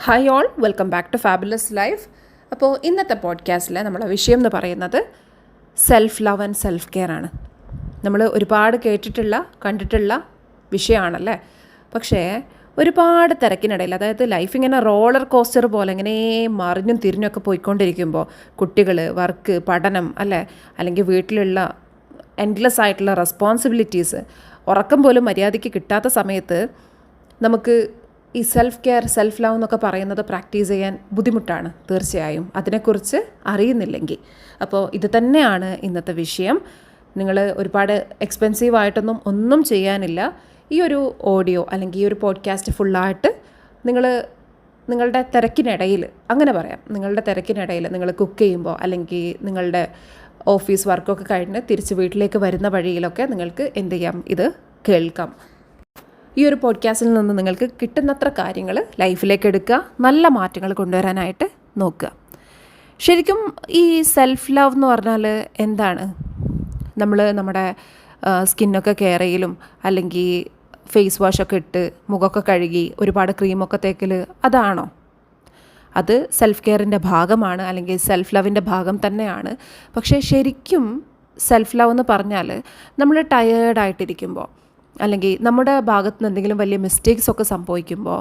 Hi all welcome back to fabulous life അപ്പോൾ ഇന്നത്തെ പോഡ്കാസ്റ്റിലെ നമ്മളെ വിഷയം എന്ന് പറയുന്നത് self love and self care ആണ്. നമ്മൾ ഒരുപാട് കേട്ടിട്ടുള്ള കണ്ടിട്ടുള്ള വിഷയമാണല്ലേ? പക്ഷേ ഒരുപാട് തിരക്കിനിടയിൽ അതായത് ലൈഫ് ഇങ്ങനെ റോളർ കോസ്റ്റർ പോലെ ഇങ്ങനെ മറിഞ്ഞും തിരിഞ്ഞൊക്കെ പോയിക്കൊണ്ടിരിക്കുമ്പോൾ കുട്ടികൾ വർക്ക് പഠനം അല്ലേ? അല്ലെങ്കിൽ വീട്ടിലുള്ള എൻഡ്ലെസ് ആയിട്ടുള്ള റെസ്പോൺസിബിലിറ്റീസ് ഉറക്കം പോലും മര്യാദയ്ക്ക് കിട്ടാത്ത സമയത്ത് നമുക്ക് ഈ സെൽഫ് കെയർ സെൽഫ് ലവ് എന്നൊക്കെ പറയുന്നത് പ്രാക്ടീസ് ചെയ്യാൻ ബുദ്ധിമുട്ടാണ് തീർച്ചയായും. അതിനെക്കുറിച്ച് അറിയുന്നില്ലെങ്കിൽ. അപ്പോൾ ഇത് തന്നെയാണ് ഇന്നത്തെ വിഷയം. നിങ്ങൾ ഒരുപാട് എക്സ്പെൻസീവ് ആയിട്ടൊന്നും ഒന്നും ചെയ്യാനില്ല. ഈ ഒരു ഓഡിയോ അല്ലെങ്കിൽ ഈ ഒരു പോഡ്കാസ്റ്റ് ഫുള്ളായിട്ട് നിങ്ങൾ നിങ്ങളുടെ തിരക്കിനിടയിൽ അങ്ങനെ പറയാം. നിങ്ങളുടെ തിരക്കിനിടയിൽ നിങ്ങൾ കുക്ക് ചെയ്യുമ്പോൾ അല്ലെങ്കിൽ നിങ്ങളുടെ ഓഫീസ് വർക്കൊക്കെ കഴിഞ്ഞ് തിരിച്ച് വീട്ടിലേക്ക് വരുന്ന വഴിയിലൊക്കെ നിങ്ങൾക്ക് എന്ത് ചെയ്യാം? ഇത് കേൾക്കാം. ഈ ഒരു പോഡ്കാസ്റ്റിൽ നിന്ന് നിങ്ങൾക്ക് കിട്ടുന്നത്ര കാര്യങ്ങൾ ലൈഫിലേക്ക് എടുക്കുക നല്ല മാറ്റങ്ങൾ കൊണ്ടുവരാനായിട്ട് നോക്കുക. ശരിക്കും ഈ സെൽഫ് ലവ് എന്ന് പറഞ്ഞാൽ എന്താണ്? നമ്മൾ നമ്മുടെ സ്കിന്നൊക്കെ കെയർ ചെയ്യലും അല്ലെങ്കിൽ ഫേസ് വാഷൊക്കെ ഇട്ട് മുഖമൊക്കെ കഴുകി ഒരുപാട് ക്രീമൊക്കെ തേക്കൽ അതാണോ? അത് സെൽഫ് കെയറിന്റെ ഭാഗമാണ് അല്ലെങ്കിൽ സെൽഫ് ലവിന്റെ ഭാഗം തന്നെയാണ്. പക്ഷേ ശരിക്കും സെൽഫ് ലവ് എന്ന് പറഞ്ഞാൽ നമ്മൾ ടയേർഡായിട്ടിരിക്കുമ്പോൾ അല്ലെങ്കിൽ നമ്മുടെ ഭാഗത്തുനിന്ന് എന്തെങ്കിലും വലിയ മിസ്റ്റേക്സ് ഒക്കെ സംഭവിക്കുമ്പോൾ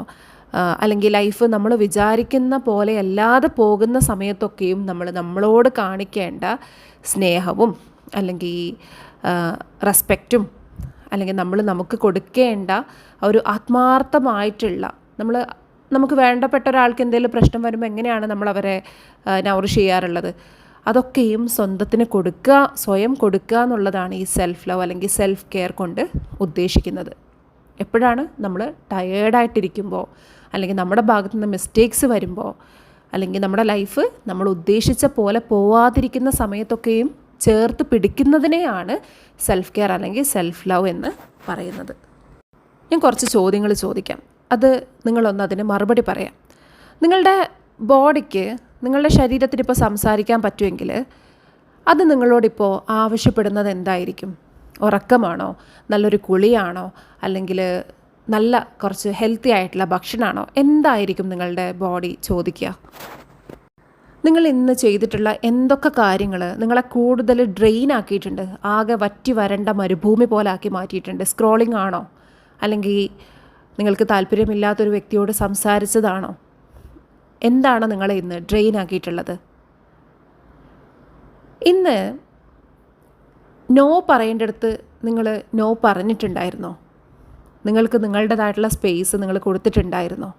അല്ലെങ്കിൽ ലൈഫ് നമ്മൾ വിചാരിക്കുന്ന പോലെ അല്ലാതെ പോകുന്ന സമയത്തൊക്കെയും നമ്മൾ നമ്മളോട് കാണിക്കേണ്ട സ്നേഹവും അല്ലെങ്കിൽ റെസ്പെക്റ്റും അല്ലെങ്കിൽ നമ്മൾ നമുക്ക് കൊടുക്കേണ്ട ഒരു ആത്മാർത്ഥമായിട്ടുള്ള നമ്മൾ നമുക്ക് വേണ്ടപ്പെട്ട ഒരാൾക്ക് എന്തെങ്കിലും പ്രശ്നം വരുമ്പോൾ എങ്ങനെയാണ് നമ്മൾ അവരെ നൗറിഷ് ചെയ്യാറുള്ളത്? അതൊക്കെയും സ്വന്തത്തിന് കൊടുക്കുക സ്വയം കൊടുക്കുക എന്നുള്ളതാണ് ഈ സെൽഫ് ലവ് അല്ലെങ്കിൽ സെൽഫ് കെയർ കൊണ്ട് ഉദ്ദേശിക്കുന്നത്. എപ്പോഴാണ് നമ്മൾ ടയേർഡായിട്ടിരിക്കുമ്പോൾ അല്ലെങ്കിൽ നമ്മുടെ ഭാഗത്തു നിന്ന് മിസ്റ്റേക്സ് വരുമ്പോൾ അല്ലെങ്കിൽ നമ്മുടെ ലൈഫ് നമ്മൾ ഉദ്ദേശിച്ച പോലെ പോവാതിരിക്കുന്ന സമയത്തൊക്കെയും ചേർത്ത് പിടിക്കുന്നതിനെയാണ് സെൽഫ് കെയർ അല്ലെങ്കിൽ സെൽഫ് ലവ് എന്ന് പറയുന്നത്. ഞാൻ കുറച്ച് ചോദ്യങ്ങൾ ചോദിക്കാം. അത് നിങ്ങളൊന്ന് അതിന് മറുപടി പറയാം. നിങ്ങളുടെ ബോഡിക്ക് നിങ്ങളുടെ ശരീരത്തിന് ഇപ്പോൾ സംസാരിക്കാൻ പറ്റുമെങ്കിൽ അത് നിങ്ങളോടിപ്പോൾ ആവശ്യപ്പെടുന്നത് എന്തായിരിക്കും? ഉറക്കമാണോ? നല്ലൊരു കുളിയാണോ? അല്ലെങ്കിൽ നല്ല കുറച്ച് ഹെൽത്തി ആയിട്ടുള്ള ഭക്ഷണമാണോ? എന്തായിരിക്കും നിങ്ങളുടെ ബോഡി ചോദിക്കുക. നിങ്ങൾ ഇന്ന് ചെയ്തിട്ടുള്ള എന്തൊക്കെ കാര്യങ്ങൾ നിങ്ങളെ കൂടുതൽ ഡ്രെയിൻ ആക്കിയിട്ടുണ്ട്? ആകെ വറ്റി വരണ്ട മരുഭൂമി പോലെ ആക്കി മാറ്റിയിട്ടുണ്ട്. സ്ക്രോളിംഗ് ആണോ? അല്ലെങ്കിൽ നിങ്ങൾക്ക് താല്പര്യമില്ലാത്തൊരു വ്യക്തിയോട് സംസാരിച്ചതാണോ? എന്താണ് നിങ്ങളെ ഇന്ന് ഡ്രെയിൻ ആക്കിയിട്ടുള്ളത്? ഇന്ന് നോ പറയേണ്ടടുത്ത് നിങ്ങൾ നോ പറഞ്ഞിട്ടുണ്ടായിരുന്നോ? നിങ്ങൾക്ക് നിങ്ങളുടേതായിട്ടുള്ള സ്പേസ് നിങ്ങൾ കൊടുത്തിട്ടുണ്ടായിരുന്നോ?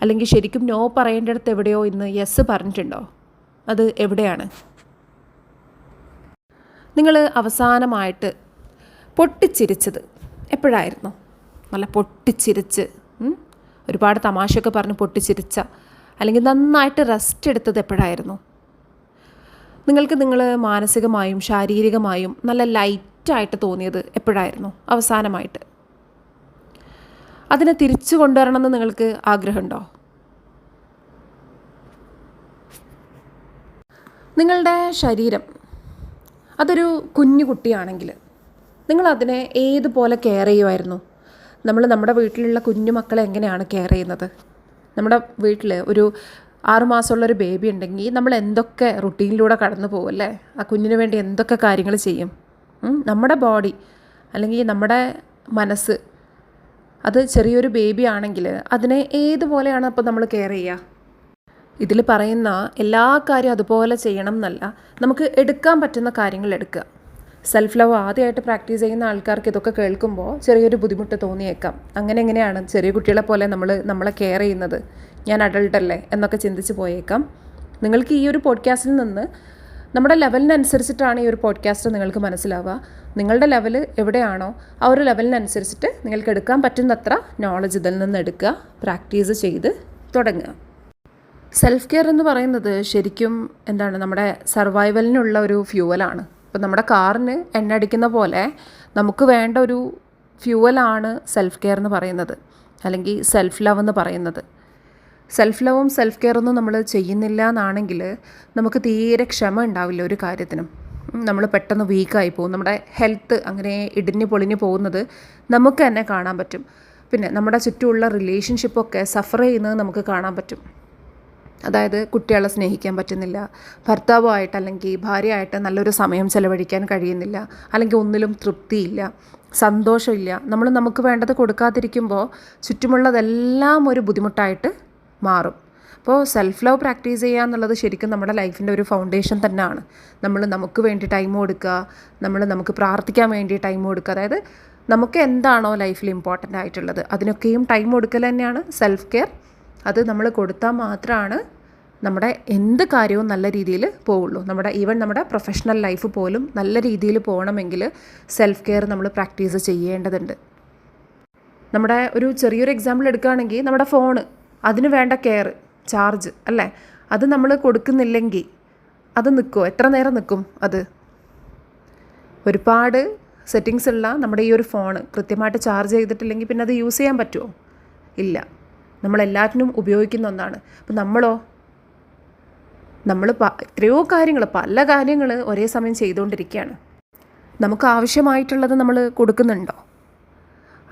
അല്ലെങ്കിൽ ശരിക്കും നോ പറയേണ്ടടുത്ത് എവിടെയോ ഇന്ന് യെസ് പറഞ്ഞിട്ടുണ്ടോ? അത് എവിടെയാണ്? നിങ്ങൾ അവസാനമായിട്ട് പൊട്ടിച്ചിരിച്ചത് എപ്പോഴായിരുന്നു? നല്ല പൊട്ടിച്ചിരിച്ച് ഒരുപാട് തമാശയൊക്കെ പറഞ്ഞ് പൊട്ടിച്ചിരിച്ച അല്ലെങ്കിൽ നന്നായിട്ട് റെസ്റ്റ് എടുത്തത് എപ്പോഴായിരുന്നു? നിങ്ങൾക്ക് നിങ്ങൾ മാനസികമായും ശാരീരികമായും നല്ല ലൈറ്റായിട്ട് തോന്നിയത് എപ്പോഴായിരുന്നു? അവസാനമായിട്ട്. അതിനെ തിരിച്ചു കൊണ്ടുവരണമെന്ന് നിങ്ങൾക്ക് ആഗ്രഹമുണ്ടോ? നിങ്ങളുടെ ശരീരം അതൊരു കുഞ്ഞു കുട്ടിയാണെങ്കിൽ നിങ്ങൾ അതിനെ ഏതുപോലെ കെയർ ചെയ്യുമായിരുന്നു? നമ്മൾ നമ്മുടെ വീട്ടിലുള്ള കുഞ്ഞു മക്കളെ എങ്ങനെയാണ് കെയർ ചെയ്യുന്നത്? നമ്മുടെ വീട്ടിൽ ഒരു ആറുമാസമുള്ളൊരു ബേബി ഉണ്ടെങ്കിൽ നമ്മൾ എന്തൊക്കെ റുട്ടീനിലൂടെ കടന്നു പോകും അല്ലേ? ആ കുഞ്ഞിന് വേണ്ടി എന്തൊക്കെ കാര്യങ്ങൾ ചെയ്യും? നമ്മുടെ ബോഡി അല്ലെങ്കിൽ നമ്മുടെ മനസ്സ് അത് ചെറിയൊരു ബേബി ആണെങ്കിൽ അതിനെ ഏതുപോലെയാണ് അപ്പോൾ നമ്മൾ കെയർ ചെയ്യുക ഇതിൽ പറയുന്ന എല്ലാ കാര്യവും അതുപോലെ ചെയ്യണം എന്നല്ല നമുക്ക് എടുക്കാൻ പറ്റുന്ന കാര്യങ്ങൾ എടുക്കുക. സെൽഫ് ലവ് ആദ്യമായിട്ട് പ്രാക്ടീസ് ചെയ്യുന്ന ആൾക്കാർക്ക് ഇതൊക്കെ കേൾക്കുമ്പോൾ ചെറിയൊരു ബുദ്ധിമുട്ട് തോന്നിയേക്കാം. അങ്ങനെ എങ്ങനെയാണ് ചെറിയ കുട്ടികളെ പോലെ നമ്മൾ നമ്മളെ കെയർ ചെയ്യുന്നത്? ഞാൻ അഡൾട്ടല്ലേ എന്നൊക്കെ ചിന്തിച്ച് പോയേക്കാം. നിങ്ങൾക്ക് ഈ ഒരു പോഡ്കാസ്റ്റിൽ നിന്ന് നമ്മുടെ ലെവലിനനുസരിച്ചിട്ടാണ് ഈ ഒരു പോഡ്കാസ്റ്റ് നിങ്ങൾക്ക് മനസ്സിലാവുക. നിങ്ങളുടെ ലെവൽ എവിടെയാണോ ആ ഒരു ലെവലിനനുസരിച്ചിട്ട് നിങ്ങൾക്ക് എടുക്കാൻ പറ്റുന്നത്ര നോളജ് ഇതിൽ നിന്ന് എടുക്കുക പ്രാക്ടീസ് ചെയ്ത് തുടങ്ങുക. സെൽഫ് കെയർ എന്ന് പറയുന്നത് ശരിക്കും എന്താണ് നമ്മുടെ സർവൈവലിനുള്ള ഒരു ഫ്യൂവലാണ് ഇപ്പം നമ്മുടെ കാറിന് എണ്ണ അടിക്കുന്ന പോലെ നമുക്ക് വേണ്ട ഒരു ഫ്യൂവലാണ് സെൽഫ് കെയർ എന്ന് പറയുന്നത്. അല്ലെങ്കിൽ സെൽഫ് ലവ് എന്ന് പറയുന്നത്. സെൽഫ് ലവും സെൽഫ് കെയറൊന്നും നമ്മൾ ചെയ്യുന്നില്ല എന്നാണെങ്കിൽ നമുക്ക് തീരെ ക്ഷമ ഉണ്ടാവില്ല ഒരു കാര്യത്തിനും. നമ്മൾ പെട്ടെന്ന് വീക്കായി പോകും. നമ്മുടെ ഹെൽത്ത് അങ്ങനെ ഇടിഞ്ഞ് പൊളിഞ്ഞ് പോകുന്നത് നമുക്ക് തന്നെ കാണാൻ പറ്റും. പിന്നെ നമ്മുടെ ചുറ്റുമുള്ള റിലേഷൻഷിപ്പൊക്കെ സഫർ ചെയ്യുന്നത് നമുക്ക് കാണാൻ പറ്റും. അതായത് കുട്ടികളെ സ്നേഹിക്കാൻ പറ്റുന്നില്ല ഭർത്താവുമായിട്ട് അല്ലെങ്കിൽ ഭാര്യയായിട്ട് നല്ലൊരു സമയം ചെലവഴിക്കാൻ കഴിയുന്നില്ല അല്ലെങ്കിൽ ഒന്നിലും തൃപ്തിയില്ല സന്തോഷമില്ല. നമ്മൾ നമുക്ക് വേണ്ടത് കൊടുക്കാതിരിക്കുമ്പോൾ ചുറ്റുമുള്ളതെല്ലാം ഒരു ബുദ്ധിമുട്ടായിട്ട് മാറും. അപ്പോൾ സെൽഫ് ലവ് പ്രാക്ടീസ് ചെയ്യുക എന്നുള്ളത് ശരിക്കും നമ്മുടെ ലൈഫിന്റെ ഒരു ഫൗണ്ടേഷൻ തന്നെയാണ്. നമ്മൾ നമുക്ക് വേണ്ടി ടൈം കൊടുക്കുക നമ്മൾ നമുക്ക് പ്രാർത്ഥിക്കാൻ വേണ്ടി ടൈം കൊടുക്കുക. അതായത് നമുക്ക് എന്താണോ ലൈഫിൽ ഇമ്പോർട്ടന്റ് ആയിട്ടുള്ളത് അതിനൊക്കെയും ടൈം കൊടുക്കൽ തന്നെയാണ് സെൽഫ് കെയർ അത് നമ്മൾ കൊടുത്താൽ മാത്രമാണ് നമ്മുടെ എന്ത് കാര്യവും നല്ല രീതിയിൽ പോവുള്ളൂ. നമ്മുടെ ഈവൻ നമ്മുടെ പ്രൊഫഷണൽ ലൈഫ് പോലും നല്ല രീതിയിൽ പോകണമെങ്കിൽ സെൽഫ് കെയർ നമ്മൾ പ്രാക്ടീസ് ചെയ്യേണ്ടതുണ്ട്. നമ്മുടെ ഒരു ചെറിയൊരു എക്സാമ്പിൾ എടുക്കുകയാണെങ്കിൽ നമ്മുടെ ഫോണ് അതിന് വേണ്ട കെയർ ചാർജ് അല്ലേ? അത് നമ്മൾ കൊടുക്കുന്നില്ലെങ്കിൽ അത് നിൽക്കുമോ? എത്ര നേരം നിൽക്കും അത്? ഒരുപാട് സെറ്റിങ്സ് ഉള്ള നമ്മുടെ ഈ ഒരു ഫോണ് കൃത്യമായിട്ട് ചാർജ് ചെയ്തിട്ടില്ലെങ്കിൽ പിന്നെ അത് യൂസ് ചെയ്യാൻ പറ്റുമോ? ഇല്ല. നമ്മളെല്ലാറ്റിനും ഉപയോഗിക്കുന്ന ഒന്നാണ്. അപ്പം നമ്മളോ? നമ്മൾ എത്രയോ കാര്യങ്ങൾ പല കാര്യങ്ങൾ ഒരേ സമയം ചെയ്തുകൊണ്ടിരിക്കുകയാണ് നമുക്ക് ആവശ്യമായിട്ടുള്ളത് നമ്മൾ കൊടുക്കുന്നുണ്ടോ?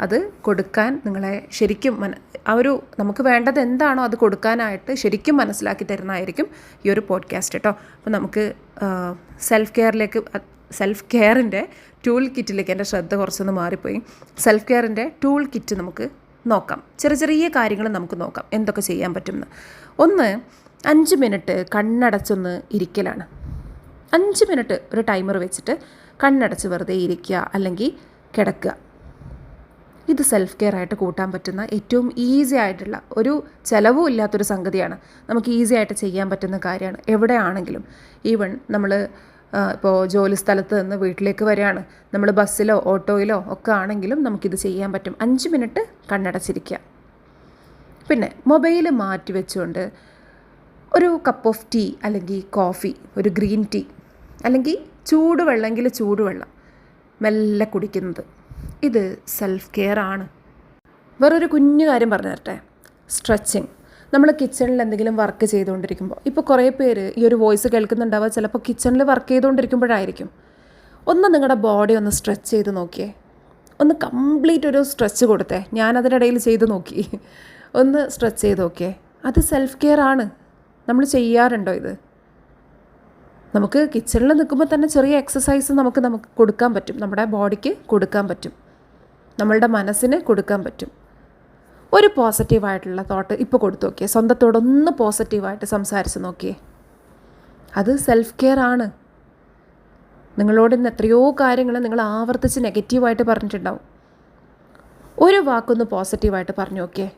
അത് കൊടുക്കാൻ നിങ്ങളെ ശരിക്കും മന ആ ഒരു നമുക്ക് വേണ്ടത് എന്താണോ അത് കൊടുക്കാനായിട്ട് ശരിക്കും മനസ്സിലാക്കി തരുന്നതായിരിക്കും ഈ ഒരു പോഡ്കാസ്റ്റ് കേട്ടോ അപ്പോൾ നമുക്ക് സെൽഫ് കെയറിലേക്ക് സെൽഫ് കെയറിന്റെ ടൂൾ കിറ്റിലേക്ക് എന്റെ ശ്രദ്ധ കുറച്ചൊന്ന് മാറിപ്പോയി. സെൽഫ് കെയറിന്റെ ടൂൾ കിറ്റ് നമുക്ക് നോക്കാം. ചെറിയ ചെറിയ കാര്യങ്ങൾ നമുക്ക് നോക്കാം. എന്തൊക്കെ ചെയ്യാൻ പറ്റുമെന്ന്. ഒന്ന് അഞ്ച് മിനിറ്റ് കണ്ണടച്ചൊന്ന് ഇരിക്കലാണ്. അഞ്ച് മിനിറ്റ് ഒരു ടൈമർ വെച്ചിട്ട് കണ്ണടച്ച് വെറുതെ ഇരിക്കുക അല്ലെങ്കിൽ കിടക്കുക. ഇത് സെൽഫ് കെയർ ആയിട്ട് കൂട്ടാൻ പറ്റുന്ന ഏറ്റവും ഈസി ആയിട്ടുള്ള ഒരു ചിലവും ഇല്ലാത്തൊരു സംഗതിയാണ്. നമുക്ക് ഈസി ആയിട്ട് ചെയ്യാൻ പറ്റുന്ന കാര്യമാണ്. എവിടെയാണെങ്കിലും. ഈവൺ നമ്മൾ ഇപ്പോൾ ജോലി സ്ഥലത്ത് നിന്ന് വീട്ടിലേക്ക് വരികയാണ്. നമ്മൾ ബസ്സിലോ ഓട്ടോയിലോ ഒക്കെ ആണെങ്കിലും നമുക്കിത് ചെയ്യാൻ പറ്റും. അഞ്ച് മിനിറ്റ് കണ്ണടച്ചിരിക്കുക. പിന്നെ മൊബൈൽ മാറ്റി വെച്ചുകൊണ്ട് ഒരു കപ്പ് ഓഫ് ടീ അല്ലെങ്കിൽ കോഫി ഒരു ഗ്രീൻ ടീ അല്ലെങ്കിൽ ചൂടുവെള്ളമെങ്കിൽ ചൂടുവെള്ളം മെല്ലെ കുടിക്കുന്നത്. ഇത് സെൽഫ് കെയർ ആണ്. വേറൊരു കുഞ്ഞു കാര്യം പറഞ്ഞു തരട്ടെ സ്ട്രെച്ചിങ് നമ്മൾ കിച്ചണിൽ എന്തെങ്കിലും വർക്ക് ചെയ്തുകൊണ്ടിരിക്കുമ്പോൾ ഇപ്പോൾ കുറേ പേര് ഈ ഒരു വോയിസ് കേൾക്കുന്നുണ്ടാവുക ചിലപ്പോൾ കിച്ചണിൽ വർക്ക് ചെയ്തുകൊണ്ടിരിക്കുമ്പോഴായിരിക്കും. ഒന്ന് നിങ്ങളുടെ ബോഡി ഒന്ന് സ്ട്രെച്ച് ചെയ്ത് നോക്കിയേ. ഒന്ന് കംപ്ലീറ്റ് ഒരു സ്ട്രെച്ച് കൊടുത്തേ. ഞാൻ അതിനിടയിൽ ചെയ്ത് നോക്കി. ഒന്ന് സ്ട്രെച്ച് ചെയ്ത് നോക്കിയേ. അത് സെൽഫ് കെയർ ആണ്. നമ്മൾ ചെയ്യാറുണ്ടോ ഇത്? നമുക്ക് കിച്ചണിൽ നിൽക്കുമ്പോൾ തന്നെ ചെറിയ എക്സസൈസ് നമുക്ക് നമുക്ക് കൊടുക്കാൻ പറ്റും. നമ്മുടെ ബോഡിക്ക് കൊടുക്കാൻ പറ്റും. നമ്മളുടെ മനസ്സിന് കൊടുക്കാൻ പറ്റും. ഒരു പോസിറ്റീവായിട്ടുള്ള തോട്ട് ഇപ്പോൾ കൊടുത്തു നോക്കിയേ. സ്വന്തത്തോടൊന്ന് പോസിറ്റീവായിട്ട് സംസാരിച്ച് നോക്കിയേ. അത് സെൽഫ് കെയർ ആണ്. നിങ്ങളോട് ഇന്ന് എത്രയോ കാര്യങ്ങൾ നിങ്ങൾ ആവർത്തിച്ച് നെഗറ്റീവായിട്ട് പറഞ്ഞിട്ടുണ്ടാവും. ഒരു വാക്കൊന്ന് പോസിറ്റീവായിട്ട് പറഞ്ഞു നോക്കിയേ.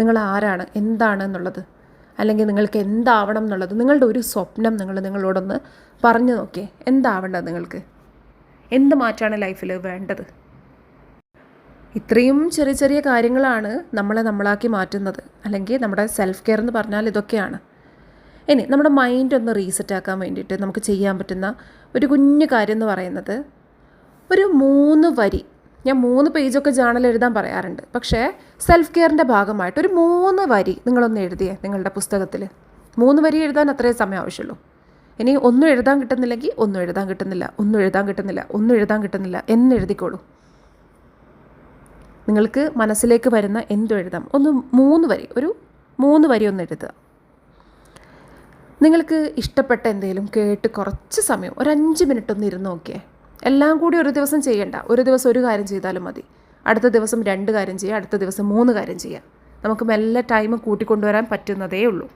നിങ്ങൾ ആരാണ്? എന്താണ് എന്നുള്ളത്? അല്ലെങ്കിൽ നിങ്ങൾക്ക് എന്താവണം എന്നുള്ളത്? നിങ്ങളുടെ ഒരു സ്വപ്നം നിങ്ങൾ നിങ്ങളോടൊന്ന് പറഞ്ഞു നോക്കിയേ. എന്താവേണ്ടത് നിങ്ങൾക്ക്? എന്ത് മാറ്റമാണ് ലൈഫിൽ വേണ്ടത്? ഇത്രയും ചെറിയ ചെറിയ കാര്യങ്ങളാണ് നമ്മളെ നമ്മളാക്കി മാറ്റുന്നത്. അല്ലെങ്കിൽ നമ്മുടെ സെൽഫ് കെയർ എന്ന് പറഞ്ഞാൽ ഇതൊക്കെയാണ്. ഇനി നമ്മുടെ മൈൻഡ് ഒന്ന് റീസെറ്റ് ആക്കാൻ വേണ്ടിയിട്ട് നമുക്ക് ചെയ്യാൻ പറ്റുന്ന ഒരു കുഞ്ഞു കാര്യം എന്ന് പറയുന്നത് ഒരു മൂന്ന് വരി. ഞാൻ മൂന്ന് പേജൊക്കെ ജേണൽ എഴുതാൻ പറയാറുണ്ട്. പക്ഷേ സെൽഫ് കെയറിന്റെ ഭാഗമായിട്ട് ഒരു മൂന്ന് വരി നിങ്ങളൊന്ന് എഴുതിയേ നിങ്ങളുടെ പുസ്തകത്തിൽ. മൂന്ന് വരി എഴുതാൻ അത്രയും സമയം ആവശ്യമുള്ളൂ. ഇനി ഒന്നും എഴുതാൻ കിട്ടുന്നില്ലെങ്കിൽ ഒന്നും എഴുതാൻ കിട്ടുന്നില്ല ഒന്നും എഴുതാൻ കിട്ടുന്നില്ല ഒന്നും എഴുതാൻ കിട്ടുന്നില്ല എന്ന് എഴുതിക്കോളൂ. നിങ്ങൾക്ക് മനസ്സിലേക്ക് വരുന്ന എന്തും എഴുതാം ഒന്ന് മൂന്ന് വരി ഒരു മൂന്ന് വരി ഒന്ന് എഴുതുക. നിങ്ങൾക്ക് ഇഷ്ടപ്പെട്ട എന്തെങ്കിലും കേട്ട് കുറച്ച് സമയം ഒരു അഞ്ച് മിനിറ്റ് ഒന്ന് ഇരുന്ന് നോക്കിയേ. എല്ലാം കൂടി ഒരു ദിവസം ചെയ്യണ്ട. ഒരു ദിവസം ഒരു കാര്യം ചെയ്താലും മതി. അടുത്ത ദിവസം രണ്ട് കാര്യം ചെയ്യുക അടുത്ത ദിവസം മൂന്ന് കാര്യം ചെയ്യുക നമുക്ക് മെല്ലെ ടൈം കൂട്ടിക്കൊണ്ടുവരാൻ പറ്റുന്നതേ ഉള്ളൂ.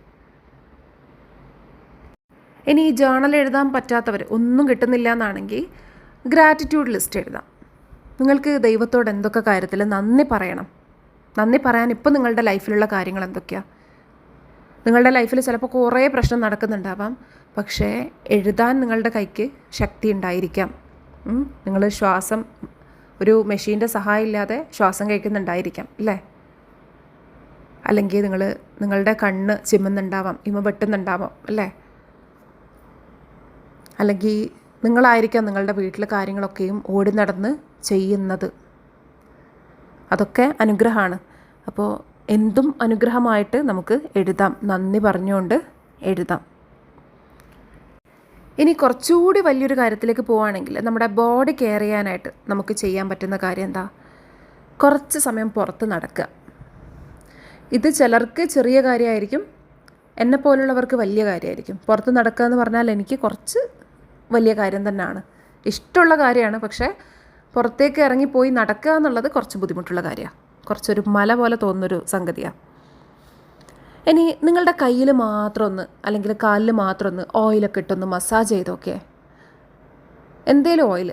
ഇനി ഈ ജേണൽ എഴുതാൻ പറ്റാത്തവർ ഒന്നും കിട്ടുന്നില്ല എന്നാണെങ്കിൽ ഗ്രാറ്റിറ്റ്യൂഡ് ലിസ്റ്റ് എഴുതാം. നിങ്ങൾക്ക് ദൈവത്തോട് എന്തൊക്കെ കാര്യത്തിൽ നന്ദി പറയണം? നന്ദി പറയാൻ ഇപ്പം നിങ്ങളുടെ ലൈഫിലുള്ള കാര്യങ്ങൾ എന്തൊക്കെയാണ് നിങ്ങളുടെ ലൈഫിൽ ചിലപ്പോൾ കുറേ പ്രശ്നം നടക്കുന്നുണ്ടാവാം. പക്ഷേ എഴുതാൻ നിങ്ങളുടെ കൈക്ക് ശക്തി ഉണ്ടായിരിക്കാം. നിങ്ങൾ ശ്വാസം ഒരു മെഷീന്റെ സഹായം ഇല്ലാതെ ശ്വാസം കഴിക്കുന്നുണ്ടായിരിക്കാം അല്ലേ? അല്ലെങ്കിൽ നിങ്ങൾ നിങ്ങളുടെ കണ്ണ് ചിമ്മുന്നുണ്ടാവാം ഇമ വെട്ടുന്നുണ്ടാവാം അല്ലേ? അല്ലെങ്കിൽ നിങ്ങളായിരിക്കാം നിങ്ങളുടെ വീട്ടിലെ കാര്യങ്ങളൊക്കെയും ഓടി നടന്ന് ചെയ്യുന്നത്. അതൊക്കെ അനുഗ്രഹമാണ്. അപ്പോൾ എന്തും അനുഗ്രഹമായിട്ട് നമുക്ക് എഴുതാം. നന്ദി പറഞ്ഞുകൊണ്ട് എഴുതാം. ഇനി കുറച്ചുകൂടി വലിയൊരു കാര്യത്തിലേക്ക് പോവുകയാണെങ്കിൽ നമ്മുടെ ബോഡി കെയർ ചെയ്യാനായിട്ട് നമുക്ക് ചെയ്യാൻ പറ്റുന്ന കാര്യം എന്താ? കുറച്ച് സമയം പുറത്ത് നടക്കുക. ഇത് ചിലർക്ക് ചെറിയ കാര്യമായിരിക്കും. എന്നെ പോലുള്ളവർക്ക് വലിയ കാര്യമായിരിക്കും. പുറത്ത് നടക്കുക എന്ന് പറഞ്ഞാൽ എനിക്ക് കുറച്ച് വലിയ കാര്യം തന്നെയാണ്. ഇഷ്ടമുള്ള കാര്യമാണ് പക്ഷേ പുറത്തേക്ക് ഇറങ്ങിപ്പോയി നടക്കുക എന്നുള്ളത് കുറച്ച് ബുദ്ധിമുട്ടുള്ള കാര്യമാണ് കുറച്ചൊരു മല പോലെ തോന്നുന്നൊരു സംഗതിയാണ് ഇനി നിങ്ങളുടെ കയ്യിൽ മാത്രം ഒന്ന് അല്ലെങ്കിൽ കാലിൽ മാത്രം ഒന്ന് ഓയിലൊക്കെ ഇട്ടൊന്ന് മസാജ് ചെയ്തൊക്കെ എന്തേലും ഓയിൽ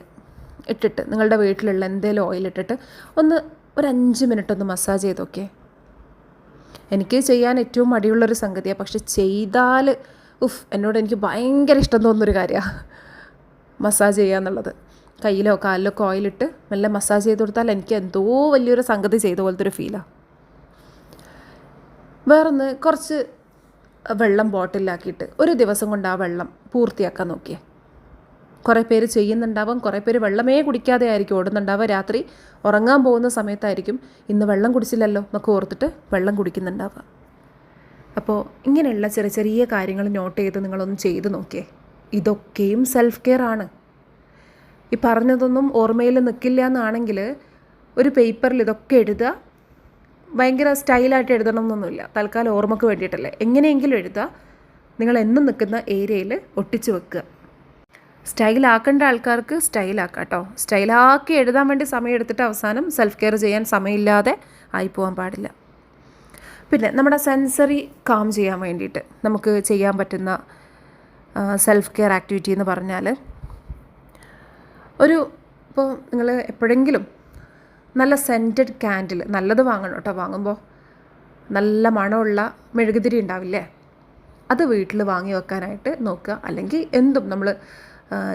ഇട്ടിട്ട് നിങ്ങളുടെ വീട്ടിലുള്ള എന്തേലും ഓയിൽ ഇട്ടിട്ട് ഒന്ന് ഒരു അഞ്ച് മിനിറ്റ് ഒന്ന് മസാജ് ചെയ്തൊക്കെ എനിക്ക് ചെയ്യാൻ ഏറ്റവും മടിയുള്ളൊരു സംഗതിയാണ് പക്ഷെ ചെയ്താൽ ഉഫ് എന്നോട് എനിക്ക് ഭയങ്കര ഇഷ്ടം തോന്നുന്നൊരു കാര്യമാണ് മസാജ് ചെയ്യുക എന്നുള്ളത്. കയ്യിലോ കാലിലോ ഒക്കെ ഓയിലിട്ട് മെല്ലെ മസാജ് ചെയ്ത് കൊടുത്താൽ എനിക്ക് എന്തോ വലിയൊരു സംഗതി ചെയ്ത പോലത്തെ ഒരു ഫീലാണ് വേറൊന്ന് കുറച്ച് വെള്ളം ബോട്ടിലാക്കിയിട്ട് ഒരു ദിവസം കൊണ്ട് ആ വെള്ളം പൂർത്തിയാക്കാൻ നോക്കിയേ. കുറേ പേര് ചെയ്യുന്നുണ്ടാവും കുറേ പേര് വെള്ളമേ കുടിക്കാതെ ആയിരിക്കും. ഓടുന്നുണ്ടാവുക. രാത്രി ഉറങ്ങാൻ പോകുന്ന സമയത്തായിരിക്കും ഇന്ന് വെള്ളം കുടിച്ചില്ലല്ലോ എന്നൊക്കെ ഓർത്തിട്ട് വെള്ളം കുടിക്കുന്നുണ്ടാവുക. അപ്പോൾ ഇങ്ങനെയുള്ള ചെറിയ ചെറിയ കാര്യങ്ങൾ നോട്ട് ചെയ്ത് നിങ്ങളൊന്ന് ചെയ്ത് നോക്കിയേ. ഇതൊക്കെയും സെൽഫ് കെയർ ആണ്. ഈ പറഞ്ഞതൊന്നും ഓർമ്മയിൽ നിൽക്കില്ല എന്നാണെങ്കിൽ ഒരു പേപ്പറിൽ ഇതൊക്കെ എഴുതുക. ഭയങ്കര സ്റ്റൈലായിട്ട് എഴുതണം എന്നൊന്നുമില്ല. തൽക്കാലം ഓർമ്മക്ക് വേണ്ടിയിട്ടല്ലേ. എങ്ങനെയെങ്കിലും എഴുതുക. നിങ്ങൾ എന്നും നിൽക്കുന്ന ഏരിയയിൽ ഒട്ടിച്ചു വെക്കുക. സ്റ്റൈലാക്കേണ്ട ആൾക്കാർക്ക് സ്റ്റൈലാക്കാം കേട്ടോ. സ്റ്റൈലാക്കി എഴുതാൻ വേണ്ടി സമയം എടുത്തിട്ട് അവസാനം സെൽഫ് കെയർ ചെയ്യാൻ സമയമില്ലാതെ ആയിപ്പോവാൻ പാടില്ല. പിന്നെ നമ്മുടെ സെൻസറി കാം ചെയ്യാൻ വേണ്ടിയിട്ട് നമുക്ക് ചെയ്യാൻ പറ്റുന്ന സെൽഫ് കെയർ ആക്ടിവിറ്റി എന്ന് പറഞ്ഞാൽ ഒരു ഇപ്പോൾ നിങ്ങൾ എപ്പോഴെങ്കിലും നല്ല സെന്റഡ് ക്യാൻഡിൽ നല്ലത് വാങ്ങണം കേട്ടോ. വാങ്ങുമ്പോൾ നല്ല മണമുള്ള മെഴുകുതിരി ഉണ്ടാവില്ലേ? അത് വീട്ടിൽ വാങ്ങി വെക്കാനായിട്ട് നോക്കുക. അല്ലെങ്കിൽ എന്തും നമ്മൾ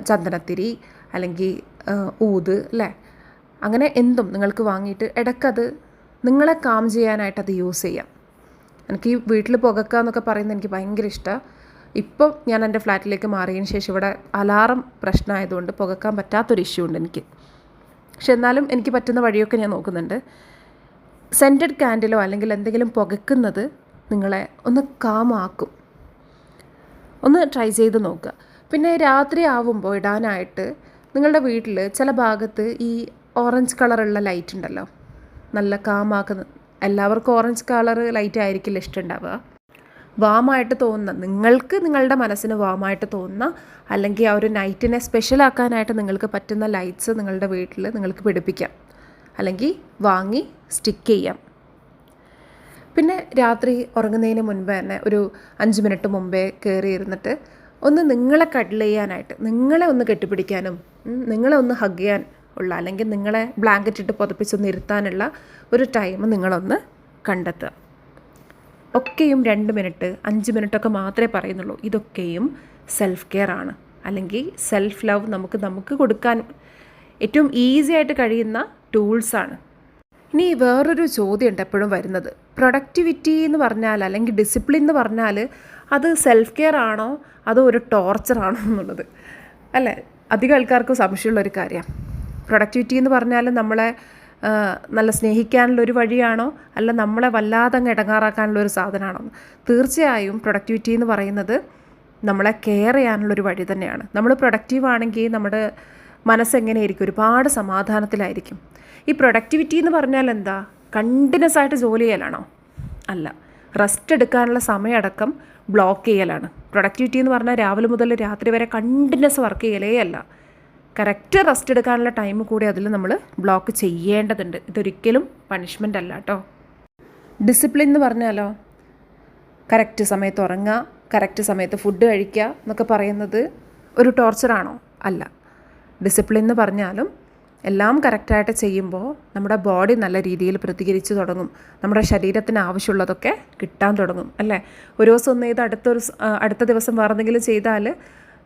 ചന്ദനത്തിരി അല്ലെങ്കിൽ ഊത് അല്ലേ? അങ്ങനെ എന്തും നിങ്ങൾക്ക് വാങ്ങിയിട്ട് ഇടയ്ക്കത് നിങ്ങളെ കാം ചെയ്യാനായിട്ട് അത് യൂസ് ചെയ്യാം. എനിക്ക് ഈ വീട്ടിൽ പുകക്കുക എന്നൊക്കെ പറയുന്നത് എനിക്ക് ഭയങ്കര ഇഷ്ടമാണ് ഇപ്പം ഞാൻ എന്റെ ഫ്ലാറ്റിലേക്ക് മാറിയതിന് ശേഷം ഇവിടെ അലാറം പ്രശ്നമായതുകൊണ്ട് പുകക്കാൻ പറ്റാത്തൊരു ഇഷ്യൂ ഉണ്ട് എനിക്ക്. പക്ഷെ എന്നാലും എനിക്ക് പറ്റുന്ന വഴിയൊക്കെ ഞാൻ നോക്കുന്നുണ്ട്. സെന്റഡ് ക്യാൻഡിലോ അല്ലെങ്കിൽ എന്തെങ്കിലും പുകക്കുന്നത് നിങ്ങളെ ഒന്ന് കാമാക്കും ഒന്ന് ട്രൈ ചെയ്ത് നോക്കുക. പിന്നെ രാത്രി ആവുമ്പോൾ ഇടാനായിട്ട് നിങ്ങളുടെ വീട്ടിൽ ചില ഭാഗത്ത് ഈ ഓറഞ്ച് കളറുള്ള ലൈറ്റ് ഉണ്ടല്ലോ. നല്ല കാമാക്കുന്ന എല്ലാവർക്കും ഓറഞ്ച് കളർ ലൈറ്റ് ആയിരിക്കില്ല ഇഷ്ടമുണ്ടാവുക വാമായിട്ട് തോന്നുന്ന നിങ്ങൾക്ക് നിങ്ങളുടെ മനസ്സിന് വാമായിട്ട് തോന്നുന്ന അല്ലെങ്കിൽ ആ ഒരു നൈറ്റിനെ സ്പെഷ്യൽ ആക്കാനായിട്ട് നിങ്ങൾക്ക് പറ്റുന്ന ലൈറ്റ്സ് നിങ്ങളുടെ വീട്ടിൽ നിങ്ങൾക്ക് പിടിപ്പിക്കാം. അല്ലെങ്കിൽ വാങ്ങി സ്റ്റിക്ക് ചെയ്യാം. പിന്നെ രാത്രി ഉറങ്ങുന്നതിന് മുൻപ് തന്നെ ഒരു അഞ്ച് മിനിറ്റ് മുമ്പേ കയറി ഇരുന്നിട്ട് ഒന്ന് നിങ്ങളെ കഡിൽ ചെയ്യാനായിട്ട് നിങ്ങളെ ഒന്ന് കെട്ടിപ്പിടിക്കാനും നിങ്ങളെ ഒന്ന് ഹഗ് ചെയ്യാൻ ഉള്ള അല്ലെങ്കിൽ നിങ്ങളെ ബ്ലാങ്കറ്റ് ഇട്ട് പുതപ്പിച്ചൊന്ന് ഇരുത്താനുള്ള ഒരു ടൈം നിങ്ങളൊന്ന് കണ്ടെത്തുക. ഒക്കെയും രണ്ട് മിനിറ്റ് അഞ്ച് മിനിറ്റൊക്കെ മാത്രമേ പറയുന്നുള്ളൂ. ഇതൊക്കെയും സെൽഫ് കെയർ ആണ്. അല്ലെങ്കിൽ സെൽഫ് ലവ് നമുക്ക് നമുക്ക് കൊടുക്കാൻ ഏറ്റവും ഈസി ആയിട്ട് കഴിയുന്ന ടൂൾസാണ് ഇനി വേറൊരു ചോദ്യമുണ്ട് എപ്പോഴും വരുന്നത്. പ്രൊഡക്ടിവിറ്റി എന്ന് പറഞ്ഞാൽ അല്ലെങ്കിൽ ഡിസിപ്ലിൻ എന്ന് പറഞ്ഞാൽ അത് സെൽഫ് കെയർ ആണോ? അതോ ഒരു ടോർച്ചർ ആണോ എന്നുള്ളത്? അല്ലേ? അധികം ആൾക്കാർക്ക് സംശയമുള്ളൊരു കാര്യമാണ്. പ്രൊഡക്ടിവിറ്റി എന്ന് പറഞ്ഞാൽ നമ്മളെ നല്ല സ്നേഹിക്കാനുള്ള ഒരു വഴിയാണോ? അല്ല നമ്മളെ വല്ലാതെ അങ്ങ് ഇടങ്ങാറാക്കാനുള്ള ഒരു സാധനമാണോ? തീർച്ചയായും പ്രൊഡക്ടിവിറ്റി എന്ന് പറയുന്നത് നമ്മളെ കെയർ ചെയ്യാനുള്ളൊരു വഴി തന്നെയാണ്. നമ്മൾ പ്രൊഡക്റ്റീവ് ആണെങ്കിൽ നമ്മുടെ മനസ്സെങ്ങനെയായിരിക്കും? ഒരുപാട് സമാധാനത്തിലായിരിക്കും. ഈ പ്രൊഡക്ടിവിറ്റി എന്ന് പറഞ്ഞാൽ എന്താ? കണ്ടിന്യൂസ് ആയിട്ട് ജോലി ചെയ്യലാണോ? അല്ല. റെസ്റ്റ് എടുക്കാനുള്ള സമയമടക്കം ബ്ലോക്ക് ചെയ്യലാണ്. പ്രൊഡക്ടിവിറ്റി എന്ന് പറഞ്ഞാൽ രാവിലെ മുതൽ രാത്രി വരെ കണ്ടിന്യൂസ് വർക്ക് ചെയ്യലേ അല്ല. കറക്റ്റ് റെസ്റ്റ് എടുക്കാനുള്ള ടൈം കൂടി അതിൽ നമ്മൾ ബ്ലോക്ക് ചെയ്യേണ്ടതുണ്ട്. ഇതൊരിക്കലും പണിഷ്മെന്റ് അല്ല കേട്ടോ. ഡിസിപ്ലിൻ എന്ന് പറഞ്ഞാലോ? കറക്റ്റ് സമയത്ത് ഉറങ്ങുക കറക്റ്റ് സമയത്ത് ഫുഡ് കഴിക്കുക എന്നൊക്കെ പറയുന്നത് ഒരു ടോർച്ചറാണോ അല്ല. ഡിസിപ്ലിൻ എന്ന് പറഞ്ഞാലും എല്ലാം കറക്റ്റായിട്ട് ചെയ്യുമ്പോൾ നമ്മുടെ ബോഡി നല്ല രീതിയിൽ പ്രതികരിച്ച് തുടങ്ങും. നമ്മുടെ ശരീരത്തിന് ആവശ്യമുള്ളതൊക്കെ കിട്ടാൻ തുടങ്ങും അല്ലേ? ഒരു ദിവസം ഒന്ന് ചെയ്ത് അടുത്തൊരു അടുത്ത ദിവസം വേറെന്തെങ്കിലും ചെയ്താൽ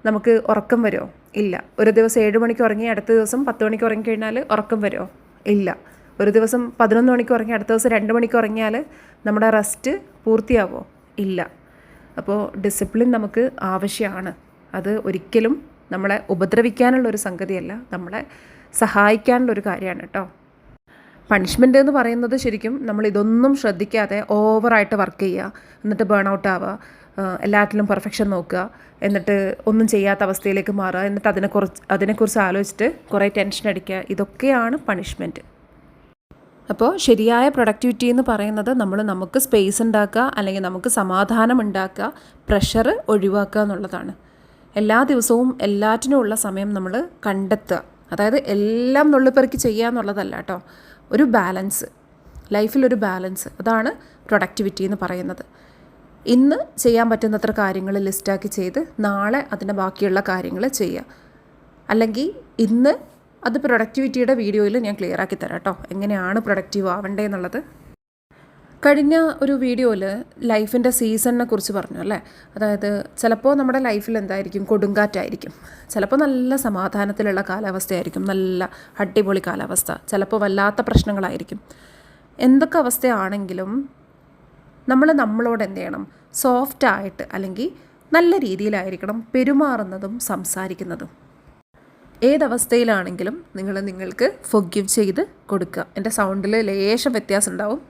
നമുക്ക് ഉറക്കം വരുമോ? ഇല്ല. ഒരു ദിവസം ഏഴ് മണിക്ക് ഉറങ്ങി അടുത്ത ദിവസം പത്ത് മണിക്ക് ഉറങ്ങി കഴിഞ്ഞാൽ ഉറക്കം വരുമോ? ഇല്ല. ഒരു ദിവസം പതിനൊന്ന് മണിക്ക് ഉറങ്ങി അടുത്ത ദിവസം രണ്ട് മണിക്ക് ഉറങ്ങിയാൽ നമ്മുടെ റെസ്റ്റ് പൂർത്തിയാവോ? ഇല്ല. അപ്പോൾ ഡിസിപ്ലിൻ നമുക്ക് ആവശ്യമാണ്. അത് ഒരിക്കലും നമ്മളെ ഉപദ്രവിക്കാനുള്ളൊരു സംഗതിയല്ല നമ്മളെ സഹായിക്കാനുള്ളൊരു കാര്യമാണ് കേട്ടോ പണിഷ്മെന്റ് എന്ന് പറയുന്നത് ശരിക്കും നമ്മൾ ഇതൊന്നും ശ്രദ്ധിക്കാതെ ഓവറായിട്ട് വർക്ക് ചെയ്യുക എന്നിട്ട് ബേൺ ഔട്ട് ആവുക എല്ലാത്തിലും പെർഫെക്ഷൻ നോക്കുക. എന്നിട്ട് ഒന്നും ചെയ്യാത്ത അവസ്ഥയിലേക്ക് മാറുക. എന്നിട്ട് അതിനെ അതിനെക്കുറിച്ച് അതിനെക്കുറിച്ച് ആലോചിച്ചിട്ട് കുറേ ടെൻഷൻ അടിക്കുക. ഇതൊക്കെയാണ് പണിഷ്മെന്റ് അപ്പോൾ ശരിയായ പ്രൊഡക്ടിവിറ്റി എന്ന് പറയുന്നത് നമ്മൾ നമുക്ക് സ്പേസ് ഉണ്ടാക്കുക അല്ലെങ്കിൽ നമുക്ക് സമാധാനം ഉണ്ടാക്കുക പ്രഷർ ഒഴിവാക്കുക എന്നുള്ളതാണ്. എല്ലാ ദിവസവും എല്ലാറ്റിനും ഉള്ള സമയം നമ്മൾ കണ്ടെത്തുക. അതായത് എല്ലാം നുള്ളിപ്പെറുക്കി ചെയ്യുക എന്നുള്ളതല്ല കേട്ടോ. ഒരു ബാലൻസ് ലൈഫിലൊരു ബാലൻസ് അതാണ് പ്രൊഡക്ടിവിറ്റി എന്ന് പറയുന്നത്. ഇന്ന് ചെയ്യാൻ പറ്റുന്നത്ര കാര്യങ്ങൾ ലിസ്റ്റാക്കി ചെയ്ത് നാളെ അതിന്റെ ബാക്കിയുള്ള കാര്യങ്ങൾ ചെയ്യുക. അല്ലെങ്കിൽ ഇന്ന് അത് പ്രൊഡക്ടിവിറ്റിയുടെ വീഡിയോയിൽ ഞാൻ ക്ലിയർ ആക്കി തരാം കേട്ടോ. എങ്ങനെയാണ് പ്രൊഡക്റ്റീവ് ആവണ്ടേ എന്നുള്ളത്. കഴിഞ്ഞ ഒരു വീഡിയോയിൽ ലൈഫിന്റെ സീസണിനെ കുറിച്ച് പറഞ്ഞു അല്ലേ? അതായത് ചിലപ്പോൾ നമ്മുടെ ലൈഫിൽ എന്തായിരിക്കും? കൊടുങ്കാറ്റായിരിക്കും. ചിലപ്പോൾ നല്ല സമാധാനത്തിലുള്ള കാലാവസ്ഥയായിരിക്കും. നല്ല അടിപൊളി കാലാവസ്ഥ. ചിലപ്പോൾ വല്ലാത്ത പ്രശ്നങ്ങളായിരിക്കും. എന്തൊക്കെ അവസ്ഥയാണെങ്കിലും നമ്മൾ നമ്മളോട് എന്ത് ചെയ്യണം? സോഫ്റ്റ് ആയിട്ട് അല്ലെങ്കിൽ നല്ല രീതിയിലായിരിക്കണം പെരുമാറുന്നതും സംസാരിക്കുന്നതും. ഏതവസ്ഥയിലാണെങ്കിലും നിങ്ങൾ നിങ്ങൾക്ക് ഫൊഗീവ് ചെയ്ത് കൊടുക്കുക. എന്റെ സൗണ്ടിൽ ലേശം വ്യത്യാസം ഉണ്ടാവും.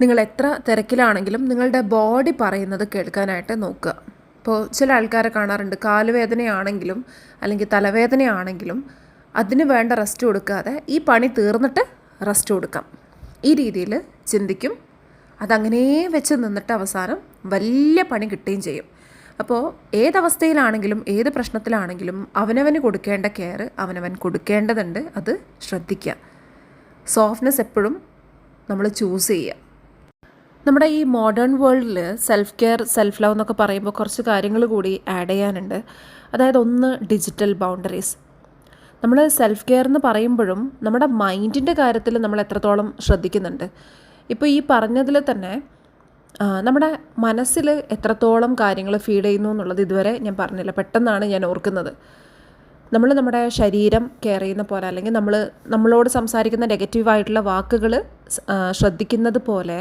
നിങ്ങൾ എത്ര തിരക്കിലാണെങ്കിലും നിങ്ങളുടെ ബോഡി പറയുന്നത് കേൾക്കാനായിട്ട് നോക്കുക. ഇപ്പോൾ ചില ആൾക്കാരെ കാണാറുണ്ട്. കാലുവേദനയാണെങ്കിലും അല്ലെങ്കിൽ തലവേദനയാണെങ്കിലും അതിന് വേണ്ട റെസ്റ്റ് കൊടുക്കാതെ ഈ പണി തീർന്നിട്ട് റെസ്റ്റ് കൊടുക്കാം. ഈ രീതിയിൽ ചിന്തിക്കും. അതങ്ങനെ വെച്ച് നിന്നിട്ട് അവസാനം വലിയ പണി കിട്ടുകയും ചെയ്യും. അപ്പോൾ ഏതവസ്ഥയിലാണെങ്കിലും ഏത് പ്രശ്നത്തിലാണെങ്കിലും അവനവന് കൊടുക്കേണ്ട കെയർ അവനവൻ കൊടുക്കേണ്ടതുണ്ട്. അത് ശ്രദ്ധിക്കുക. സോഫ്റ്റ്നെസ് എപ്പോഴും നമ്മൾ ചൂസ് ചെയ്യുക. നമ്മുടെ ഈ മോഡേൺ വേൾഡിൽ സെൽഫ് കെയർ സെൽഫ് ലവ് എന്നൊക്കെ പറയുമ്പോൾ കുറച്ച് കാര്യങ്ങൾ കൂടി ആഡ് ചെയ്യാനുണ്ട്. അതായത് ഒന്ന് ഡിജിറ്റൽ ബൗണ്ടറീസ് നമ്മൾ സെൽഫ് കെയർ എന്ന് പറയുമ്പോഴും നമ്മുടെ മൈൻഡിന്റെ കാര്യത്തിൽ നമ്മൾ എത്രത്തോളം ശ്രദ്ധിക്കുന്നുണ്ട്. ഇപ്പോൾ ഈ പറഞ്ഞതിൽ തന്നെ നമ്മുടെ മനസ്സിൽ എത്രത്തോളം കാര്യങ്ങൾ ഫീഡ് ചെയ്യുന്നു എന്നുള്ളത് ഇതുവരെ ഞാൻ പറഞ്ഞില്ല. പെട്ടെന്നാണ് ഞാൻ ഓർക്കുന്നത്. നമ്മൾ നമ്മുടെ ശരീരം കെയർ ചെയ്യുന്ന പോലെ അല്ലെങ്കിൽ നമ്മൾ നമ്മളോട് സംസാരിക്കുന്ന നെഗറ്റീവായിട്ടുള്ള വാക്കുകൾ ശ്രദ്ധിക്കുന്നത് പോലെ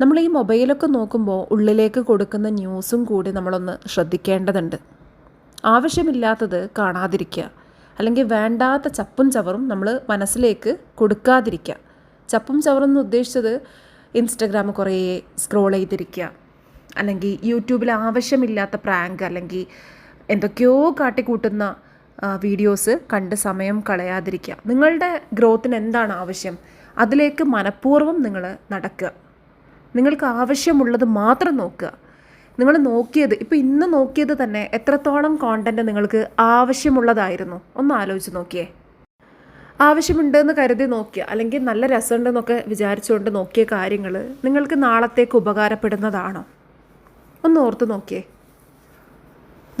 നമ്മൾ ഈ മൊബൈലൊക്കെ നോക്കുമ്പോൾ ഉള്ളിലേക്ക് കൊടുക്കുന്ന ന്യൂസും കൂടി നമ്മളൊന്ന് ശ്രദ്ധിക്കേണ്ടതുണ്ട്. ആവശ്യമില്ലാത്തത് കാണാതിരിക്കുക. അല്ലെങ്കിൽ വേണ്ടാത്ത ചപ്പും ചവറും നമ്മൾ മനസ്സിലേക്ക് കൊടുക്കാതിരിക്കുക. ചപ്പും ചവറെന്ന് ഉദ്ദേശിച്ചത് ഇൻസ്റ്റഗ്രാം കുറേ സ്ക്രോൾ ചെയ്തിരിക്കുക. അല്ലെങ്കിൽ യൂട്യൂബിൽ ആവശ്യമില്ലാത്ത പ്രാങ്ക് അല്ലെങ്കിൽ എന്തൊക്കെയോ കാട്ടിക്കൂട്ടുന്ന വീഡിയോസ് കണ്ട് സമയം കളയാതിരിക്കുക. നിങ്ങളുടെ ഗ്രോത്തിന് എന്താണ് ആവശ്യം? അതിലേക്ക് മനഃപൂർവം നിങ്ങൾ നടക്കുക. നിങ്ങൾക്ക് ആവശ്യമുള്ളത് മാത്രം നോക്കുക. നിങ്ങൾ നോക്കിയത് ഇപ്പോൾ ഇന്ന് നോക്കിയത് തന്നെ എത്രത്തോളം കോണ്ടന്റ് നിങ്ങൾക്ക് ആവശ്യമുള്ളതായിരുന്നു? ഒന്ന് ആലോചിച്ച് നോക്കിയേ. ആവശ്യമുണ്ടെന്ന് കരുതി നോക്കിയ അല്ലെങ്കിൽ നല്ല രസമുണ്ടെന്നൊക്കെ വിചാരിച്ചുകൊണ്ട് നോക്കിയ കാര്യങ്ങൾ നിങ്ങൾക്ക് നാളത്തേക്ക് ഉപകാരപ്പെടുന്നതാണോ? ഒന്ന് ഓർത്ത് നോക്കിയേ.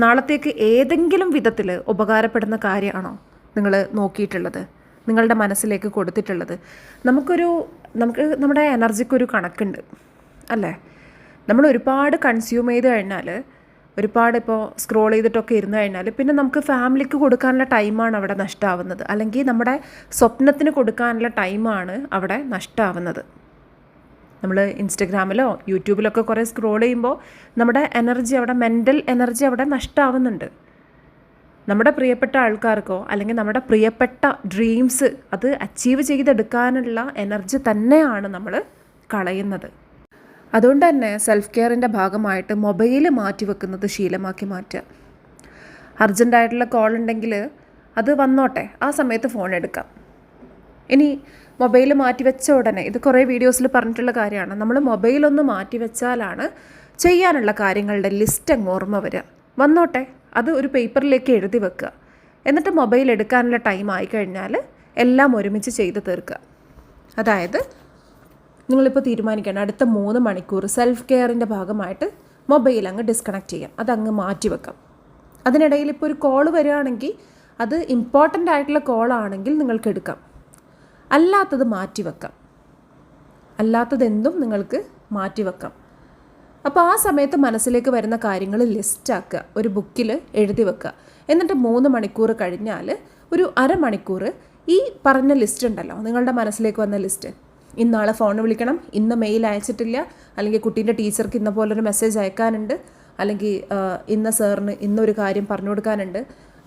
നാളത്തേക്ക് ഏതെങ്കിലും വിധത്തിൽ ഉപകാരപ്പെടുന്ന കാര്യമാണോ നിങ്ങൾ നോക്കിയിട്ടുള്ളത് നിങ്ങളുടെ മനസ്സിലേക്ക് കൊടുത്തിട്ടുള്ളത്? നമുക്കൊരു നമുക്ക് നമ്മുടെ എനർജിക്കൊരു കണക്കുണ്ട് അല്ലേ? നമ്മൾ ഒരുപാട് കൺസ്യൂം ചെയ്ത് കഴിഞ്ഞാൽ ഒരുപാട് ഇപ്പോൾ സ്ക്രോൾ ചെയ്തിട്ടൊക്കെ ഇരുന്ന് കഴിഞ്ഞാൽ പിന്നെ നമുക്ക് ഫാമിലിക്ക് കൊടുക്കാനുള്ള ടൈമാണ് അവിടെ നഷ്ടമാവുന്നത് അല്ലെങ്കിൽ നമ്മുടെ സ്വപ്നത്തിന് കൊടുക്കാനുള്ള ടൈമാണ് അവിടെ നഷ്ടമാവുന്നത് നമ്മൾ ഇൻസ്റ്റഗ്രാമിലോ യൂട്യൂബിലൊക്കെ കുറേ സ്ക്രോൾ ചെയ്യുമ്പോൾ നമ്മുടെ എനർജി അവിടെ മെന്റൽ എനർജി അവിടെ നഷ്ടമാവുന്നുണ്ട് നമ്മുടെ പ്രിയപ്പെട്ട ആൾക്കാർക്കോ അല്ലെങ്കിൽ നമ്മുടെ പ്രിയപ്പെട്ട ഡ്രീംസ് അത് അച്ചീവ് ചെയ്തെടുക്കാനുള്ള എനർജി തന്നെയാണ് നമ്മൾ കളയുന്നത്. അതുകൊണ്ട് തന്നെ സെൽഫ് കെയറിന്റെ ഭാഗമായിട്ട് മൊബൈൽ മാറ്റിവെക്കുന്നത് ശീലമാക്കി മാറ്റുക. അർജന്റായിട്ടുള്ള കോൾ ഉണ്ടെങ്കിൽ അത് വന്നോട്ടെ ആ സമയത്ത് ഫോൺ എടുക്കാം. ഇനി മൊബൈൽ മാറ്റിവെച്ച ഉടനെ ഇത് കുറേ വീഡിയോസിൽ പറഞ്ഞിട്ടുള്ള കാര്യമാണ്. നമ്മൾ മൊബൈലൊന്ന് മാറ്റിവെച്ചാലാണ് ചെയ്യാനുള്ള കാര്യങ്ങളുടെ ലിസ്റ്റ് അങ്ങ് ഓർമ്മ വരിക. വന്നോട്ടെ അത് ഒരു പേപ്പറിലേക്ക് എഴുതി വെക്കുക. എന്നിട്ട് മൊബൈൽ എടുക്കാനുള്ള ടൈം ആയിക്കഴിഞ്ഞാൽ എല്ലാം ഒരുമിച്ച് ചെയ്ത് തീർക്കുക. അതായത് നിങ്ങളിപ്പോൾ തീരുമാനിക്കണം. അടുത്ത മൂന്ന് മണിക്കൂർ സെൽഫ് കെയറിന്റെ ഭാഗമായിട്ട് മൊബൈൽ അങ്ങ് ഡിസ്കണക്ട് ചെയ്യാം. അതങ്ങ് മാറ്റി വെക്കാം. അതിനിടയിൽ ഇപ്പോൾ ഒരു കോൾ വരികയാണെങ്കിൽ അത് ഇമ്പോർട്ടന്റ് ആയിട്ടുള്ള കോളാണെങ്കിൽ നിങ്ങൾക്ക് എടുക്കാം. അല്ലാത്തത് മാറ്റി വെക്കാം. അല്ലാത്തതെന്തും നിങ്ങൾക്ക് മാറ്റി വെക്കാം. അപ്പോൾ ആ സമയത്ത് മനസ്സിലേക്ക് വരുന്ന കാര്യങ്ങൾ ലിസ്റ്റാക്കുക ഒരു ബുക്കിൽ എഴുതി വെക്കുക. എന്നിട്ട് മൂന്ന് മണിക്കൂർ കഴിഞ്ഞാൽ ഒരു അരമണിക്കൂർ ഈ പറഞ്ഞ ലിസ്റ്റ് ഉണ്ടല്ലോ. നിങ്ങളുടെ മനസ്സിലേക്ക് വന്ന ലിസ്റ്റ് ഇന്നാളെ ഫോൺ വിളിക്കണം. ഇന്ന് മെയിൽ അയച്ചിട്ടില്ല. അല്ലെങ്കിൽ കുട്ടീന്റെ ടീച്ചർക്ക് ഇന്ന പോലൊരു മെസ്സേജ് അയക്കാനുണ്ട്. അല്ലെങ്കിൽ ഇന്ന സാറിന് ഇന്നൊരു കാര്യം പറഞ്ഞു കൊടുക്കാനുണ്ട്.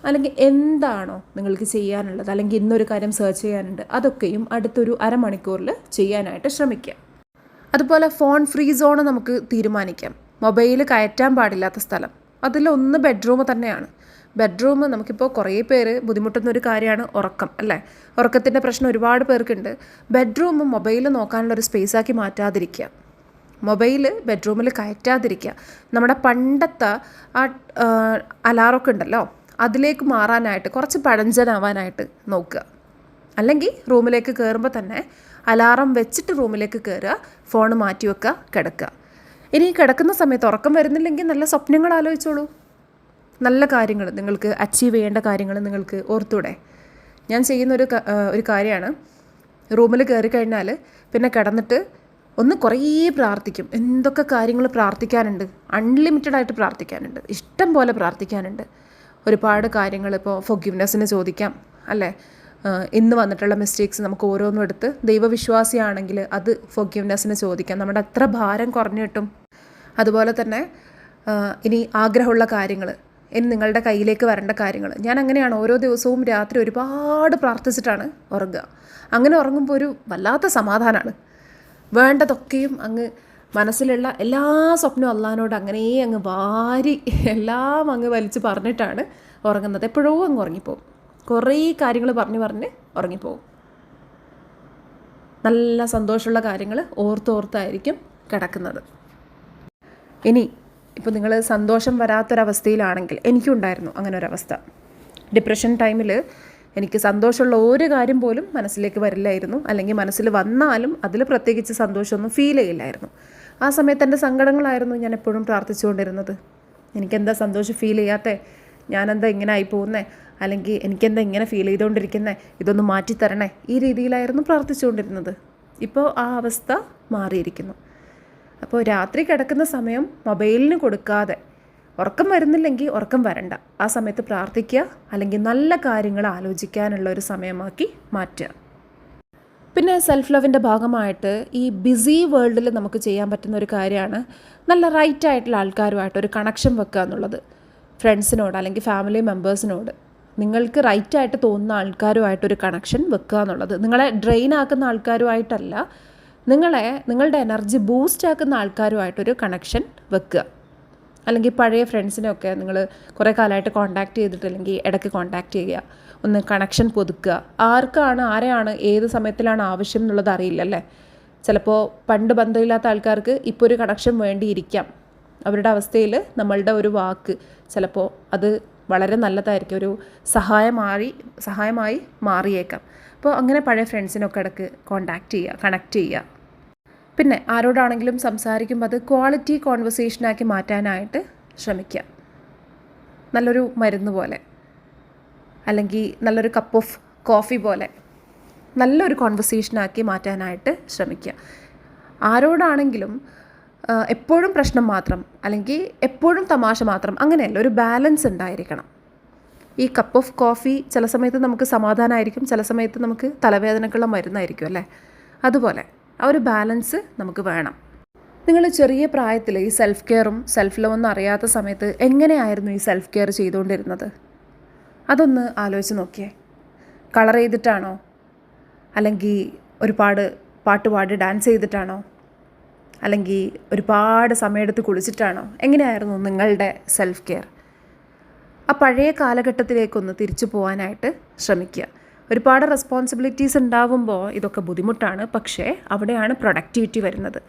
അല്ലെങ്കിൽ എന്താണോ നിങ്ങൾക്ക് ചെയ്യാനുള്ളത്. അല്ലെങ്കിൽ ഇന്നൊരു കാര്യം സെർച്ച് ചെയ്യാനുണ്ട്. അതൊക്കെയും അടുത്തൊരു അരമണിക്കൂറിൽ ചെയ്യാനായിട്ട് ശ്രമിക്കുക അതുപോലെ ഫോൺ ഫ്രീ സോൺ നമുക്ക് തീരുമാനിക്കാം. മൊബൈൽ കയറ്റാൻ പാടില്ലാത്ത സ്ഥലം. അതിലൊന്ന് ബെഡ്റൂം തന്നെയാണ്. ബെഡ്റൂം നമുക്കിപ്പോൾ കുറേ പേര് ബുദ്ധിമുട്ടുന്ന ഒരു കാര്യമാണ് ഉറക്കം അല്ലേ? ഉറക്കത്തിന്റെ പ്രശ്നം ഒരുപാട് പേർക്കുണ്ട്. ബെഡ്റൂം മൊബൈൽ നോക്കാനുള്ള ഒരു സ്പേസാക്കി മാറ്റാതിരിക്കുക. മൊബൈൽ ബെഡ്റൂമിൽ കയറ്റാതിരിക്കുക. നമ്മുടെ പണ്ടത്തെ ആ അലാറൊക്കെ ഉണ്ടല്ലോ? അതിലേക്ക് മാറാനായിട്ട് കുറച്ച് പഴഞ്ചനാവാനായിട്ട് നോക്കുക. അല്ലെങ്കിൽ റൂമിലേക്ക് കയറുമ്പോൾ തന്നെ അലാറം വെച്ചിട്ട് റൂമിലേക്ക് കയറുക ഫോൺ മാറ്റി വെക്കുക കിടക്കുക. ഇനി കിടക്കുന്ന സമയത്ത് ഉറക്കം വരുന്നില്ലെങ്കിൽ നല്ല സ്വപ്നങ്ങൾ ആലോചിച്ചോളൂ. നല്ല കാര്യങ്ങൾ നിങ്ങൾക്ക് അച്ചീവ് ചെയ്യേണ്ട കാര്യങ്ങൾ നിങ്ങൾക്ക് ഓർത്തൂടെ? ഞാൻ ചെയ്യുന്ന ഒരു ഒരു കാര്യമാണ്. റൂമിൽ കയറി കഴിഞ്ഞാൽ പിന്നെ കിടന്നിട്ട് ഒന്ന് കുറേ പ്രാർത്ഥിക്കും. എന്തൊക്കെ കാര്യങ്ങൾ പ്രാർത്ഥിക്കാനുണ്ട്? അൺലിമിറ്റഡ് ആയിട്ട് പ്രാർത്ഥിക്കാനുണ്ട്. ഇഷ്ടം പോലെ പ്രാർത്ഥിക്കാനുണ്ട്. ഒരുപാട് കാര്യങ്ങൾ ഇപ്പോൾ ഫൊഗിവ്നെസ്സിന് ചോദിക്കാം അല്ലേ? ഇന്ന് വന്നിട്ടുള്ള മിസ്റ്റേക്സ് നമുക്ക് ഓരോന്നും എടുത്ത് ദൈവവിശ്വാസിയാണെങ്കിൽ അത് ഫൊഗിവ്നെസ്സിന് ചോദിക്കാം. നമ്മുടെ എത്ര ഭാരം കുറഞ്ഞു കിട്ടും അതുപോലെ തന്നെ ഇനി ആഗ്രഹമുള്ള കാര്യങ്ങൾ ഇനി നിങ്ങളുടെ കയ്യിലേക്ക് വരേണ്ട കാര്യങ്ങൾ. ഞാൻ അങ്ങനെയാണ് ഓരോ ദിവസവും രാത്രി ഒരുപാട് പ്രാർത്ഥിച്ചിട്ടാണ് ഉറങ്ങുക. അങ്ങനെ ഉറങ്ങുമ്പോൾ ഒരു വല്ലാത്ത സമാധാനമാണ് വേണ്ടതൊക്കെയും അങ്ങ് മനസ്സിലുള്ള എല്ലാ സ്വപ്നവും അള്ളഹാനോട് അങ്ങനെ അങ്ങ് വാരി എല്ലാം അങ്ങ് വലിച്ച് പറഞ്ഞിട്ടാണ് ഉറങ്ങുന്നത്. എപ്പോഴോ അങ്ങ് ഉറങ്ങിപ്പോവും. കുറേ കാര്യങ്ങൾ പറഞ്ഞ് പറഞ്ഞ് ഉറങ്ങിപ്പോവും. നല്ല സന്തോഷമുള്ള കാര്യങ്ങൾ ഓർത്തോർത്തായിരിക്കും കിടക്കുന്നത്. ഇനി ഇപ്പോൾ നിങ്ങൾ സന്തോഷം വരാത്തൊരവസ്ഥയിലാണെങ്കിൽ എനിക്കുണ്ടായിരുന്നു അങ്ങനെ ഒരവസ്ഥ ഡിപ്രഷൻ ടൈമിൽ എനിക്ക് സന്തോഷമുള്ള ഒരു കാര്യം പോലും മനസ്സിലേക്ക് വരില്ലായിരുന്നു. അല്ലെങ്കിൽ മനസ്സിൽ വന്നാലും അതിൽ പ്രത്യേകിച്ച് സന്തോഷമൊന്നും ഫീൽ ചെയ്യില്ലായിരുന്നു. ആ സമയത്ത് എന്റെ സങ്കടങ്ങളായിരുന്നു ഞാൻ എപ്പോഴും പ്രാർത്ഥിച്ചുകൊണ്ടിരുന്നത്. എനിക്കെന്താ സന്തോഷം ഫീൽ ചെയ്യാത്തേ? ഞാനെന്താ ഇങ്ങനെ ആയി പോകുന്നേ? അല്ലെങ്കിൽ എനിക്കെന്താ ഇങ്ങനെ ഫീൽ ചെയ്തുകൊണ്ടിരിക്കുന്നേ ഇതൊന്ന് മാറ്റിത്തരണേ? ഈ രീതിയിലായിരുന്നു പ്രാർത്ഥിച്ചുകൊണ്ടിരുന്നത്. ഇപ്പോൾ ആ അവസ്ഥ മാറിയിരിക്കുന്നു. അപ്പോൾ രാത്രി കിടക്കുന്ന സമയം മൊബൈലിന് കൊടുക്കാതെ ഉറക്കം വരുന്നില്ലെങ്കിൽ ഉറക്കം വരണ്ട. ആ സമയത്ത് പ്രാർത്ഥിക്കുക അല്ലെങ്കിൽ നല്ല കാര്യങ്ങൾ ആലോചിക്കാനുള്ള ഒരു സമയമാക്കി മാറ്റുക. പിന്നെ സെൽഫ് ലവിന്റെ ഭാഗമായിട്ട് ഈ ബിസി വേൾഡിൽ നമുക്ക് ചെയ്യാൻ പറ്റുന്ന ഒരു കാര്യമാണ് നല്ല റൈറ്റ് ആയിട്ടുള്ള ആൾക്കാരുമായിട്ട് ഒരു കണക്ഷൻ വെക്കുക എന്നുള്ളത്. ഫ്രണ്ട്സിനോട് അല്ലെങ്കിൽ ഫാമിലി മെമ്പേഴ്സിനോട് നിങ്ങൾക്ക് റൈറ്റ് ആയിട്ട് തോന്നുന്ന ആൾക്കാരുമായിട്ടൊരു കണക്ഷൻ വെക്കുക എന്നുള്ളത്. നിങ്ങളെ ഡ്രെയിൻ ആക്കുന്ന ആൾക്കാരുമായിട്ടല്ല നിങ്ങളെ നിങ്ങളുടെ എനർജി ബൂസ്റ്റ് ആക്കുന്ന ആൾക്കാരുമായിട്ടൊരു കണക്ഷൻ വെക്കുക. അല്ലെങ്കിൽ പഴയ ഫ്രണ്ട്സിനെയൊക്കെ നിങ്ങൾ കുറേ കാലമായിട്ട് കോൺടാക്റ്റ് ചെയ്തിട്ടില്ലെങ്കിൽ ഇടയ്ക്ക് കോൺടാക്റ്റ് ചെയ്യുക. ഒന്ന് കണക്ഷൻ പുതുക്കുക. ആർക്കാണ് ആരെയാണ് ഏത് സമയത്തിലാണ് ആവശ്യം എന്നുള്ളത് അറിയില്ലല്ലേ ചിലപ്പോൾ പണ്ട് ബന്ധമില്ലാത്ത ആൾക്കാർക്ക് ഇപ്പോൾ ഒരു കണക്ഷൻ വേണ്ടിയിരിക്കാം. അവരുടെ അവസ്ഥയിൽ നമ്മളുടെ ഒരു വാക്ക് ചിലപ്പോൾ അത് വളരെ നല്ലതായിരിക്കും. ഒരു സഹായമായി സഹായമായി മാറിയേക്കാം. അപ്പോൾ അങ്ങനെ പഴയ ഫ്രണ്ട്സിനൊക്കെ ഇടയ്ക്ക് കോണ്ടാക്റ്റ് ചെയ്യുക കണക്ട് ചെയ്യുക പിന്നെ ആരോടാണെങ്കിലും സംസാരിക്കുമ്പോൾ അത് ക്വാളിറ്റി കോൺവെർസേഷനാക്കി മാറ്റാനായിട്ട് ശ്രമിക്കുക നല്ലൊരു മരുന്ന് പോലെ. അല്ലെങ്കിൽ നല്ലൊരു കപ്പ് ഓഫ് കോഫി പോലെ. നല്ലൊരു കോൺവെർസേഷനാക്കി മാറ്റാനായിട്ട് ശ്രമിക്കുക ആരോടാണെങ്കിലും എപ്പോഴും പ്രശ്നം മാത്രം അല്ലെങ്കിൽ എപ്പോഴും തമാശ മാത്രം അങ്ങനെയല്ല ഒരു ബാലൻസ് ഉണ്ടായിരിക്കണം. ഈ കപ്പ് ഓഫ് കോഫി ചില സമയത്ത് നമുക്ക് സമാധാനമായിരിക്കും ചില സമയത്ത് നമുക്ക് തലവേദനക്കുള്ള മരുന്നായിരിക്കും അല്ലേ? അതുപോലെ ആ ഒരു ബാലൻസ് നമുക്ക് വേണം. നിങ്ങൾ ചെറിയ പ്രായത്തിൽ ഈ സെൽഫ് കെയറും സെൽഫ് ലവ് ഒന്നും അറിയാത്ത സമയത്ത് എങ്ങനെയായിരുന്നു ഈ സെൽഫ് കെയർ ചെയ്തുകൊണ്ടിരുന്നത്? അതൊന്ന് ആലോചിച്ച് നോക്കിയേ. കളർ ചെയ്തിട്ടാണോ? അല്ലെങ്കിൽ ഒരുപാട് പാട്ട് പാടി ഡാൻസ് ചെയ്തിട്ടാണോ? അല്ലെങ്കിൽ ഒരുപാട് സമയമെടുത്ത് കുളിച്ചിട്ടാണോ? എങ്ങനെയായിരുന്നു നിങ്ങളുടെ സെൽഫ് കെയർ ആ പഴയ കാലഘട്ടത്തിലേക്കൊന്ന് തിരിച്ചു പോകാനായിട്ട് ശ്രമിക്കുക. ഒരുപാട് റെസ്പോൺസിബിലിറ്റീസ് ഉണ്ടാവുമ്പോൾ ഇതൊക്കെ ബുദ്ധിമുട്ടാണ്. പക്ഷേ അവിടെയാണ് പ്രൊഡക്ടിവിറ്റി വരുന്നത്.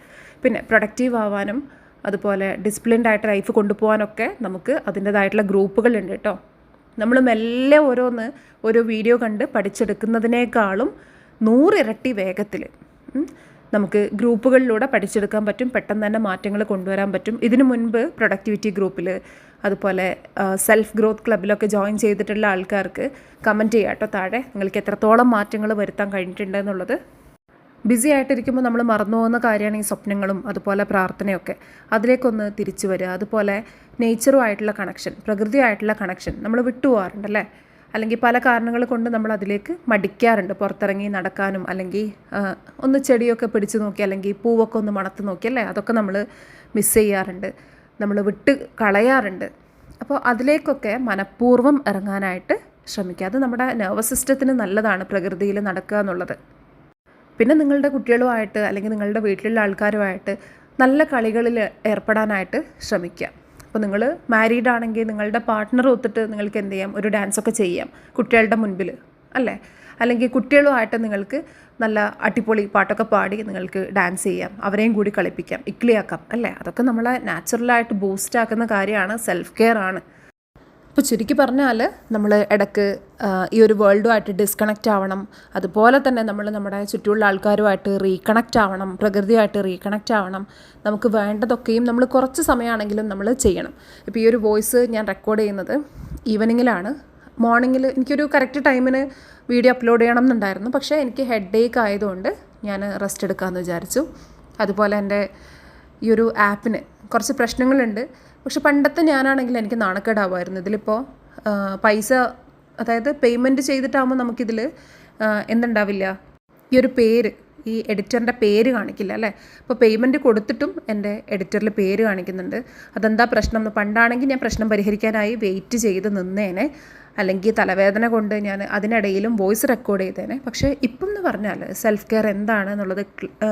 പിന്നെ പ്രൊഡക്റ്റീവ് ആവാനും അതുപോലെ ഡിസിപ്ലിൻഡ് ആയിട്ട് ലൈഫ് കൊണ്ടുപോകാനൊക്കെ നമുക്ക് അതിന്റേതായിട്ടുള്ള ഗ്രൂപ്പുകളുണ്ട് കേട്ടോ നമ്മൾ മെല്ലെ ഓരോന്ന് ഓരോ വീഡിയോ കണ്ട് പഠിച്ചെടുക്കുന്നതിനേക്കാളും നൂറിരട്ടി വേഗത്തിൽ നമുക്ക് ഗ്രൂപ്പുകളിലൂടെ പഠിച്ചെടുക്കാൻ പറ്റും പെട്ടെന്ന് തന്നെ മാറ്റങ്ങൾ കൊണ്ടുവരാൻ പറ്റും. ഇതിനു മുൻപ് പ്രൊഡക്ടിവിറ്റി ഗ്രൂപ്പിൽ അതുപോലെ സെൽഫ് ഗ്രോത്ത് ക്ലബിലൊക്കെ ജോയിൻ ചെയ്തിട്ടുള്ള ആൾക്കാർക്ക് കമന്റ് ചെയ്യാം കേട്ടോ താഴെ. നിങ്ങൾക്ക് എത്രത്തോളം മാറ്റങ്ങൾ വരുത്താൻ കഴിഞ്ഞിട്ടുണ്ട് എന്നുള്ളത്. ബിസി ആയിട്ടിരിക്കുമ്പോൾ നമ്മൾ മറന്നു പോകുന്ന കാര്യമാണ് ഈ സ്വപ്നങ്ങളും അതുപോലെ പ്രാർത്ഥനയൊക്കെ. അതിലേക്കൊന്ന് തിരിച്ചു വരിക. അതുപോലെ നേച്ചറുമായിട്ടുള്ള കണക്ഷൻ പ്രകൃതിയായിട്ടുള്ള കണക്ഷൻ നമ്മൾ വിട്ടുപോകാറുണ്ടല്ലേ? അല്ലെങ്കിൽ പല കാരണങ്ങൾ കൊണ്ട് നമ്മൾ അതിലേക്ക് മടിക്കാറുണ്ട്. പുറത്തിറങ്ങി നടക്കാനും അല്ലെങ്കിൽ ഒന്ന് ചെടിയൊക്കെ പിടിച്ചു നോക്കി അല്ലെങ്കിൽ പൂവൊക്കെ ഒന്ന് മണത്ത് നോക്കി അല്ലേ? അതൊക്കെ നമ്മൾ മിസ് ചെയ്യാറുണ്ട്. നമ്മൾ വിട്ട് കളയാറുണ്ട്. അപ്പോൾ അതിലേക്കൊക്കെ മനഃപൂർവം ഇറങ്ങാനായിട്ട് ശ്രമിക്കുക. അത് നമ്മുടെ നെർവസ് സിസ്റ്റത്തിന് നല്ലതാണ് പ്രകൃതിയിൽ നടക്കുക എന്നുള്ളത്. പിന്നെ നിങ്ങളുടെ കുട്ടികളുമായിട്ട് അല്ലെങ്കിൽ നിങ്ങളുടെ വീട്ടിലുള്ള ആൾക്കാരുമായിട്ട് നല്ല കളികളിൽ ഏർപ്പെടാനായിട്ട് ശ്രമിക്കുക. അപ്പോൾ നിങ്ങൾ മാരീഡ് ആണെങ്കിൽ നിങ്ങളുടെ പാർട്ട്ണർ ഒത്തിട്ട് നിങ്ങൾക്ക് എന്ത് ചെയ്യാം? ഒരു ഡാൻസ് ഒക്കെ ചെയ്യാം. കുട്ടികളുടെ മുൻപിൽ അല്ലേ? അല്ലെങ്കിൽ കുട്ടികളുമായിട്ട് നിങ്ങൾക്ക് നല്ല അടിപൊളി പാട്ടൊക്കെ പാടി നിങ്ങൾക്ക് ഡാൻസ് ചെയ്യാം. അവരെയും കൂടി കളിപ്പിക്കാം. ഇക്ലിയാക്കാം അല്ലേ? അതൊക്കെ നമ്മളെ നാച്ചുറലായിട്ട് ബൂസ്റ്റ് ആക്കുന്ന കാര്യമാണ്. സെൽഫ് കെയർ ആണ്. ഇപ്പോൾ ചുരുക്കി പറഞ്ഞാൽ നമ്മൾ ഇടയ്ക്ക് ഈ ഒരു വേൾഡുമായിട്ട് ഡിസ്കണക്റ്റ് ആവണം. അതുപോലെ തന്നെ നമ്മൾ നമ്മുടെ ചുറ്റുമുള്ള ആൾക്കാരുമായിട്ട് റീകണക്റ്റ് ആവണം. പ്രകൃതിയായിട്ട് റീകണക്റ്റ് ആവണം. നമുക്ക് വേണ്ടതൊക്കെയും നമ്മൾ കുറച്ച് സമയമാണെങ്കിലും നമ്മൾ ചെയ്യണം. ഇപ്പോൾ ഈ ഒരു വോയിസ് ഞാൻ റെക്കോർഡ് ചെയ്യുന്നത് ഈവനിങ്ങിലാണ് മോർണിംഗിൽ എനിക്കൊരു കറക്റ്റ് ടൈമിന് വീഡിയോ അപ്ലോഡ് ചെയ്യണം എന്നുണ്ടായിരുന്നു. പക്ഷേ എനിക്ക് ഹെഡ് ഏക്ക് ആയതുകൊണ്ട് ഞാൻ റെസ്റ്റ് എടുക്കാമെന്ന് വിചാരിച്ചു. അതുപോലെ എന്റെ ഈ ഒരു ആപ്പിന് കുറച്ച് പ്രശ്നങ്ങളുണ്ട്. പക്ഷെ പണ്ടത്തെ ഞാനാണെങ്കിൽ എനിക്ക് നാണക്കേടാവുമായിരുന്നു ഇതിലിപ്പോൾ പൈസ അതായത് പേയ്മെന്റ് ചെയ്തിട്ടാകുമ്പോൾ നമുക്കിതിൽ എന്തുണ്ടാവില്ല? ഈ ഒരു പേര് ഈ എഡിറ്ററിന്റെ പേര് കാണിക്കില്ല അല്ലേ? അപ്പോൾ പേയ്മെന്റ് കൊടുത്തിട്ടും എന്റെ എഡിറ്ററിൽ പേര് കാണിക്കുന്നുണ്ട്. അതെന്താ പ്രശ്നം? എന്ന് പണ്ടാണെങ്കിൽ ഞാൻ പ്രശ്നം പരിഹരിക്കാനായി വെയിറ്റ് ചെയ്ത് നിന്നേനെ. അല്ലെങ്കിൽ തലവേദന കൊണ്ട് ഞാൻ അതിനിടയിലും വോയിസ് റെക്കോർഡ് ചെയ്തേനെ. പക്ഷേ ഇപ്പം എന്ന് പറഞ്ഞാൽ സെൽഫ് കെയർ എന്താണ് എന്നുള്ളത്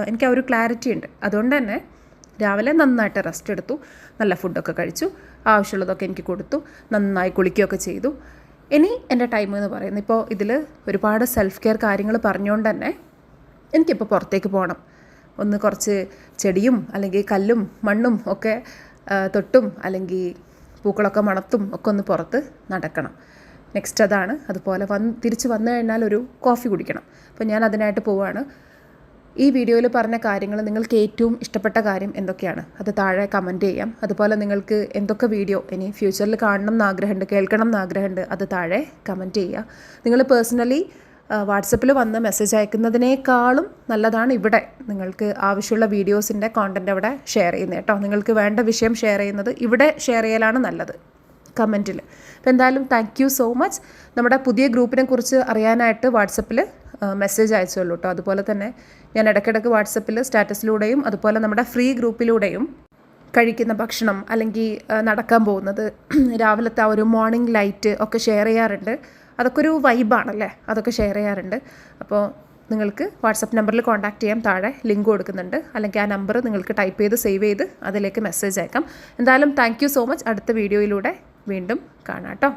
എനിക്ക് ആ ഒരു ക്ലാരിറ്റി ഉണ്ട്. അതുകൊണ്ട് തന്നെ രാവിലെ നന്നായിട്ട് റെസ്റ്റ് എടുത്തു. നല്ല ഫുഡൊക്കെ കഴിച്ചു. ആവശ്യമുള്ളതൊക്കെ എനിക്ക് കൊടുത്തു. നന്നായി കുളിക്കുകയൊക്കെ ചെയ്തു. ഇനി എന്റെ ടൈം എന്ന് പറയുന്നത് ഇപ്പോൾ ഇതിൽ ഒരുപാട് സെൽഫ് കെയർ കാര്യങ്ങൾ പറഞ്ഞുകൊണ്ട് തന്നെ എനിക്കിപ്പോൾ പുറത്തേക്ക് പോകണം. ഒന്ന് കുറച്ച് ചെടിയും അല്ലെങ്കിൽ കല്ലും മണ്ണും ഒക്കെ തൊട്ടും അല്ലെങ്കിൽ പൂക്കളൊക്കെ മണത്തും ഒക്കെ ഒന്ന് പുറത്ത് നടക്കണം. നെക്സ്റ്റ് അതാണ്. അതുപോലെ വന്ന് തിരിച്ച് വന്നു കഴിഞ്ഞാൽ ഒരു കോഫി കുടിക്കണം. അപ്പോൾ ഞാൻ അതിനായിട്ട് പോവുകയാണ് ഈ വീഡിയോയിൽ പറഞ്ഞ കാര്യങ്ങൾ നിങ്ങൾക്ക് ഏറ്റവും ഇഷ്ടപ്പെട്ട കാര്യം എന്തൊക്കെയാണ്? അത് താഴെ കമന്റ് ചെയ്യാം. അതുപോലെ നിങ്ങൾക്ക് എന്തൊക്കെ വീഡിയോ ഇനി ഫ്യൂച്ചറിൽ കാണണം എന്ന് ആഗ്രഹമുണ്ട് കേൾക്കണം എന്ന് ആഗ്രഹമുണ്ട് അത് താഴെ കമന്റ് ചെയ്യുക. നിങ്ങൾ പേഴ്സണലി വാട്സപ്പിൽ വന്ന് മെസ്സേജ് അയക്കുന്നതിനേക്കാളും നല്ലതാണ് ഇവിടെ നിങ്ങൾക്ക് ആവശ്യമുള്ള വീഡിയോസിന്റെ കോണ്ടന്റ് അവിടെ ഷെയർ ചെയ്യുന്നത് കേട്ടോ. നിങ്ങൾക്ക് വേണ്ട വിഷയം ഷെയർ ചെയ്യുന്നത് ഇവിടെ ഷെയർ ചെയ്യലാണ് നല്ലത് കമന്റിൽ അപ്പോൾ എന്തായാലും താങ്ക് സോ മച്ച് നമ്മുടെ പുതിയ ഗ്രൂപ്പിനെ കുറിച്ച് അറിയാനായിട്ട് വാട്സപ്പിൽ മെസ്സേജ് അയച്ചുള്ളൂ കേട്ടോ അതുപോലെ തന്നെ ഞാൻ ഇടയ്ക്കിടയ്ക്ക് വാട്സപ്പിൽ സ്റ്റാറ്റസിലൂടെയും അതുപോലെ നമ്മുടെ ഫ്രീ ഗ്രൂപ്പിലൂടെയും കഴിക്കുന്ന ഭക്ഷണം അല്ലെങ്കിൽ നടക്കാൻ പോകുന്നത് രാവിലത്തെ ആ ഒരു മോർണിംഗ് ലൈറ്റ് ഒക്കെ ഷെയർ ചെയ്യാറുണ്ട്. അതൊക്കെ ഒരു വൈബാണല്ലേ അതൊക്കെ ഷെയർ ചെയ്യാറുണ്ട്. അപ്പോൾ നിങ്ങൾക്ക് വാട്സപ്പ് നമ്പറിൽ കോൺടാക്ട് ചെയ്യാം. താഴെ ലിങ്ക് കൊടുക്കുന്നുണ്ട്. അല്ലെങ്കിൽ ആ നമ്പർ നിങ്ങൾക്ക് ടൈപ്പ് ചെയ്ത് സേവ് ചെയ്ത് അതിലേക്ക് മെസ്സേജ് അയക്കാം. എന്തായാലും താങ്ക് സോ മച്ച് അടുത്ത വീഡിയോയിലൂടെ വീണ്ടും കാണാം കേട്ടോ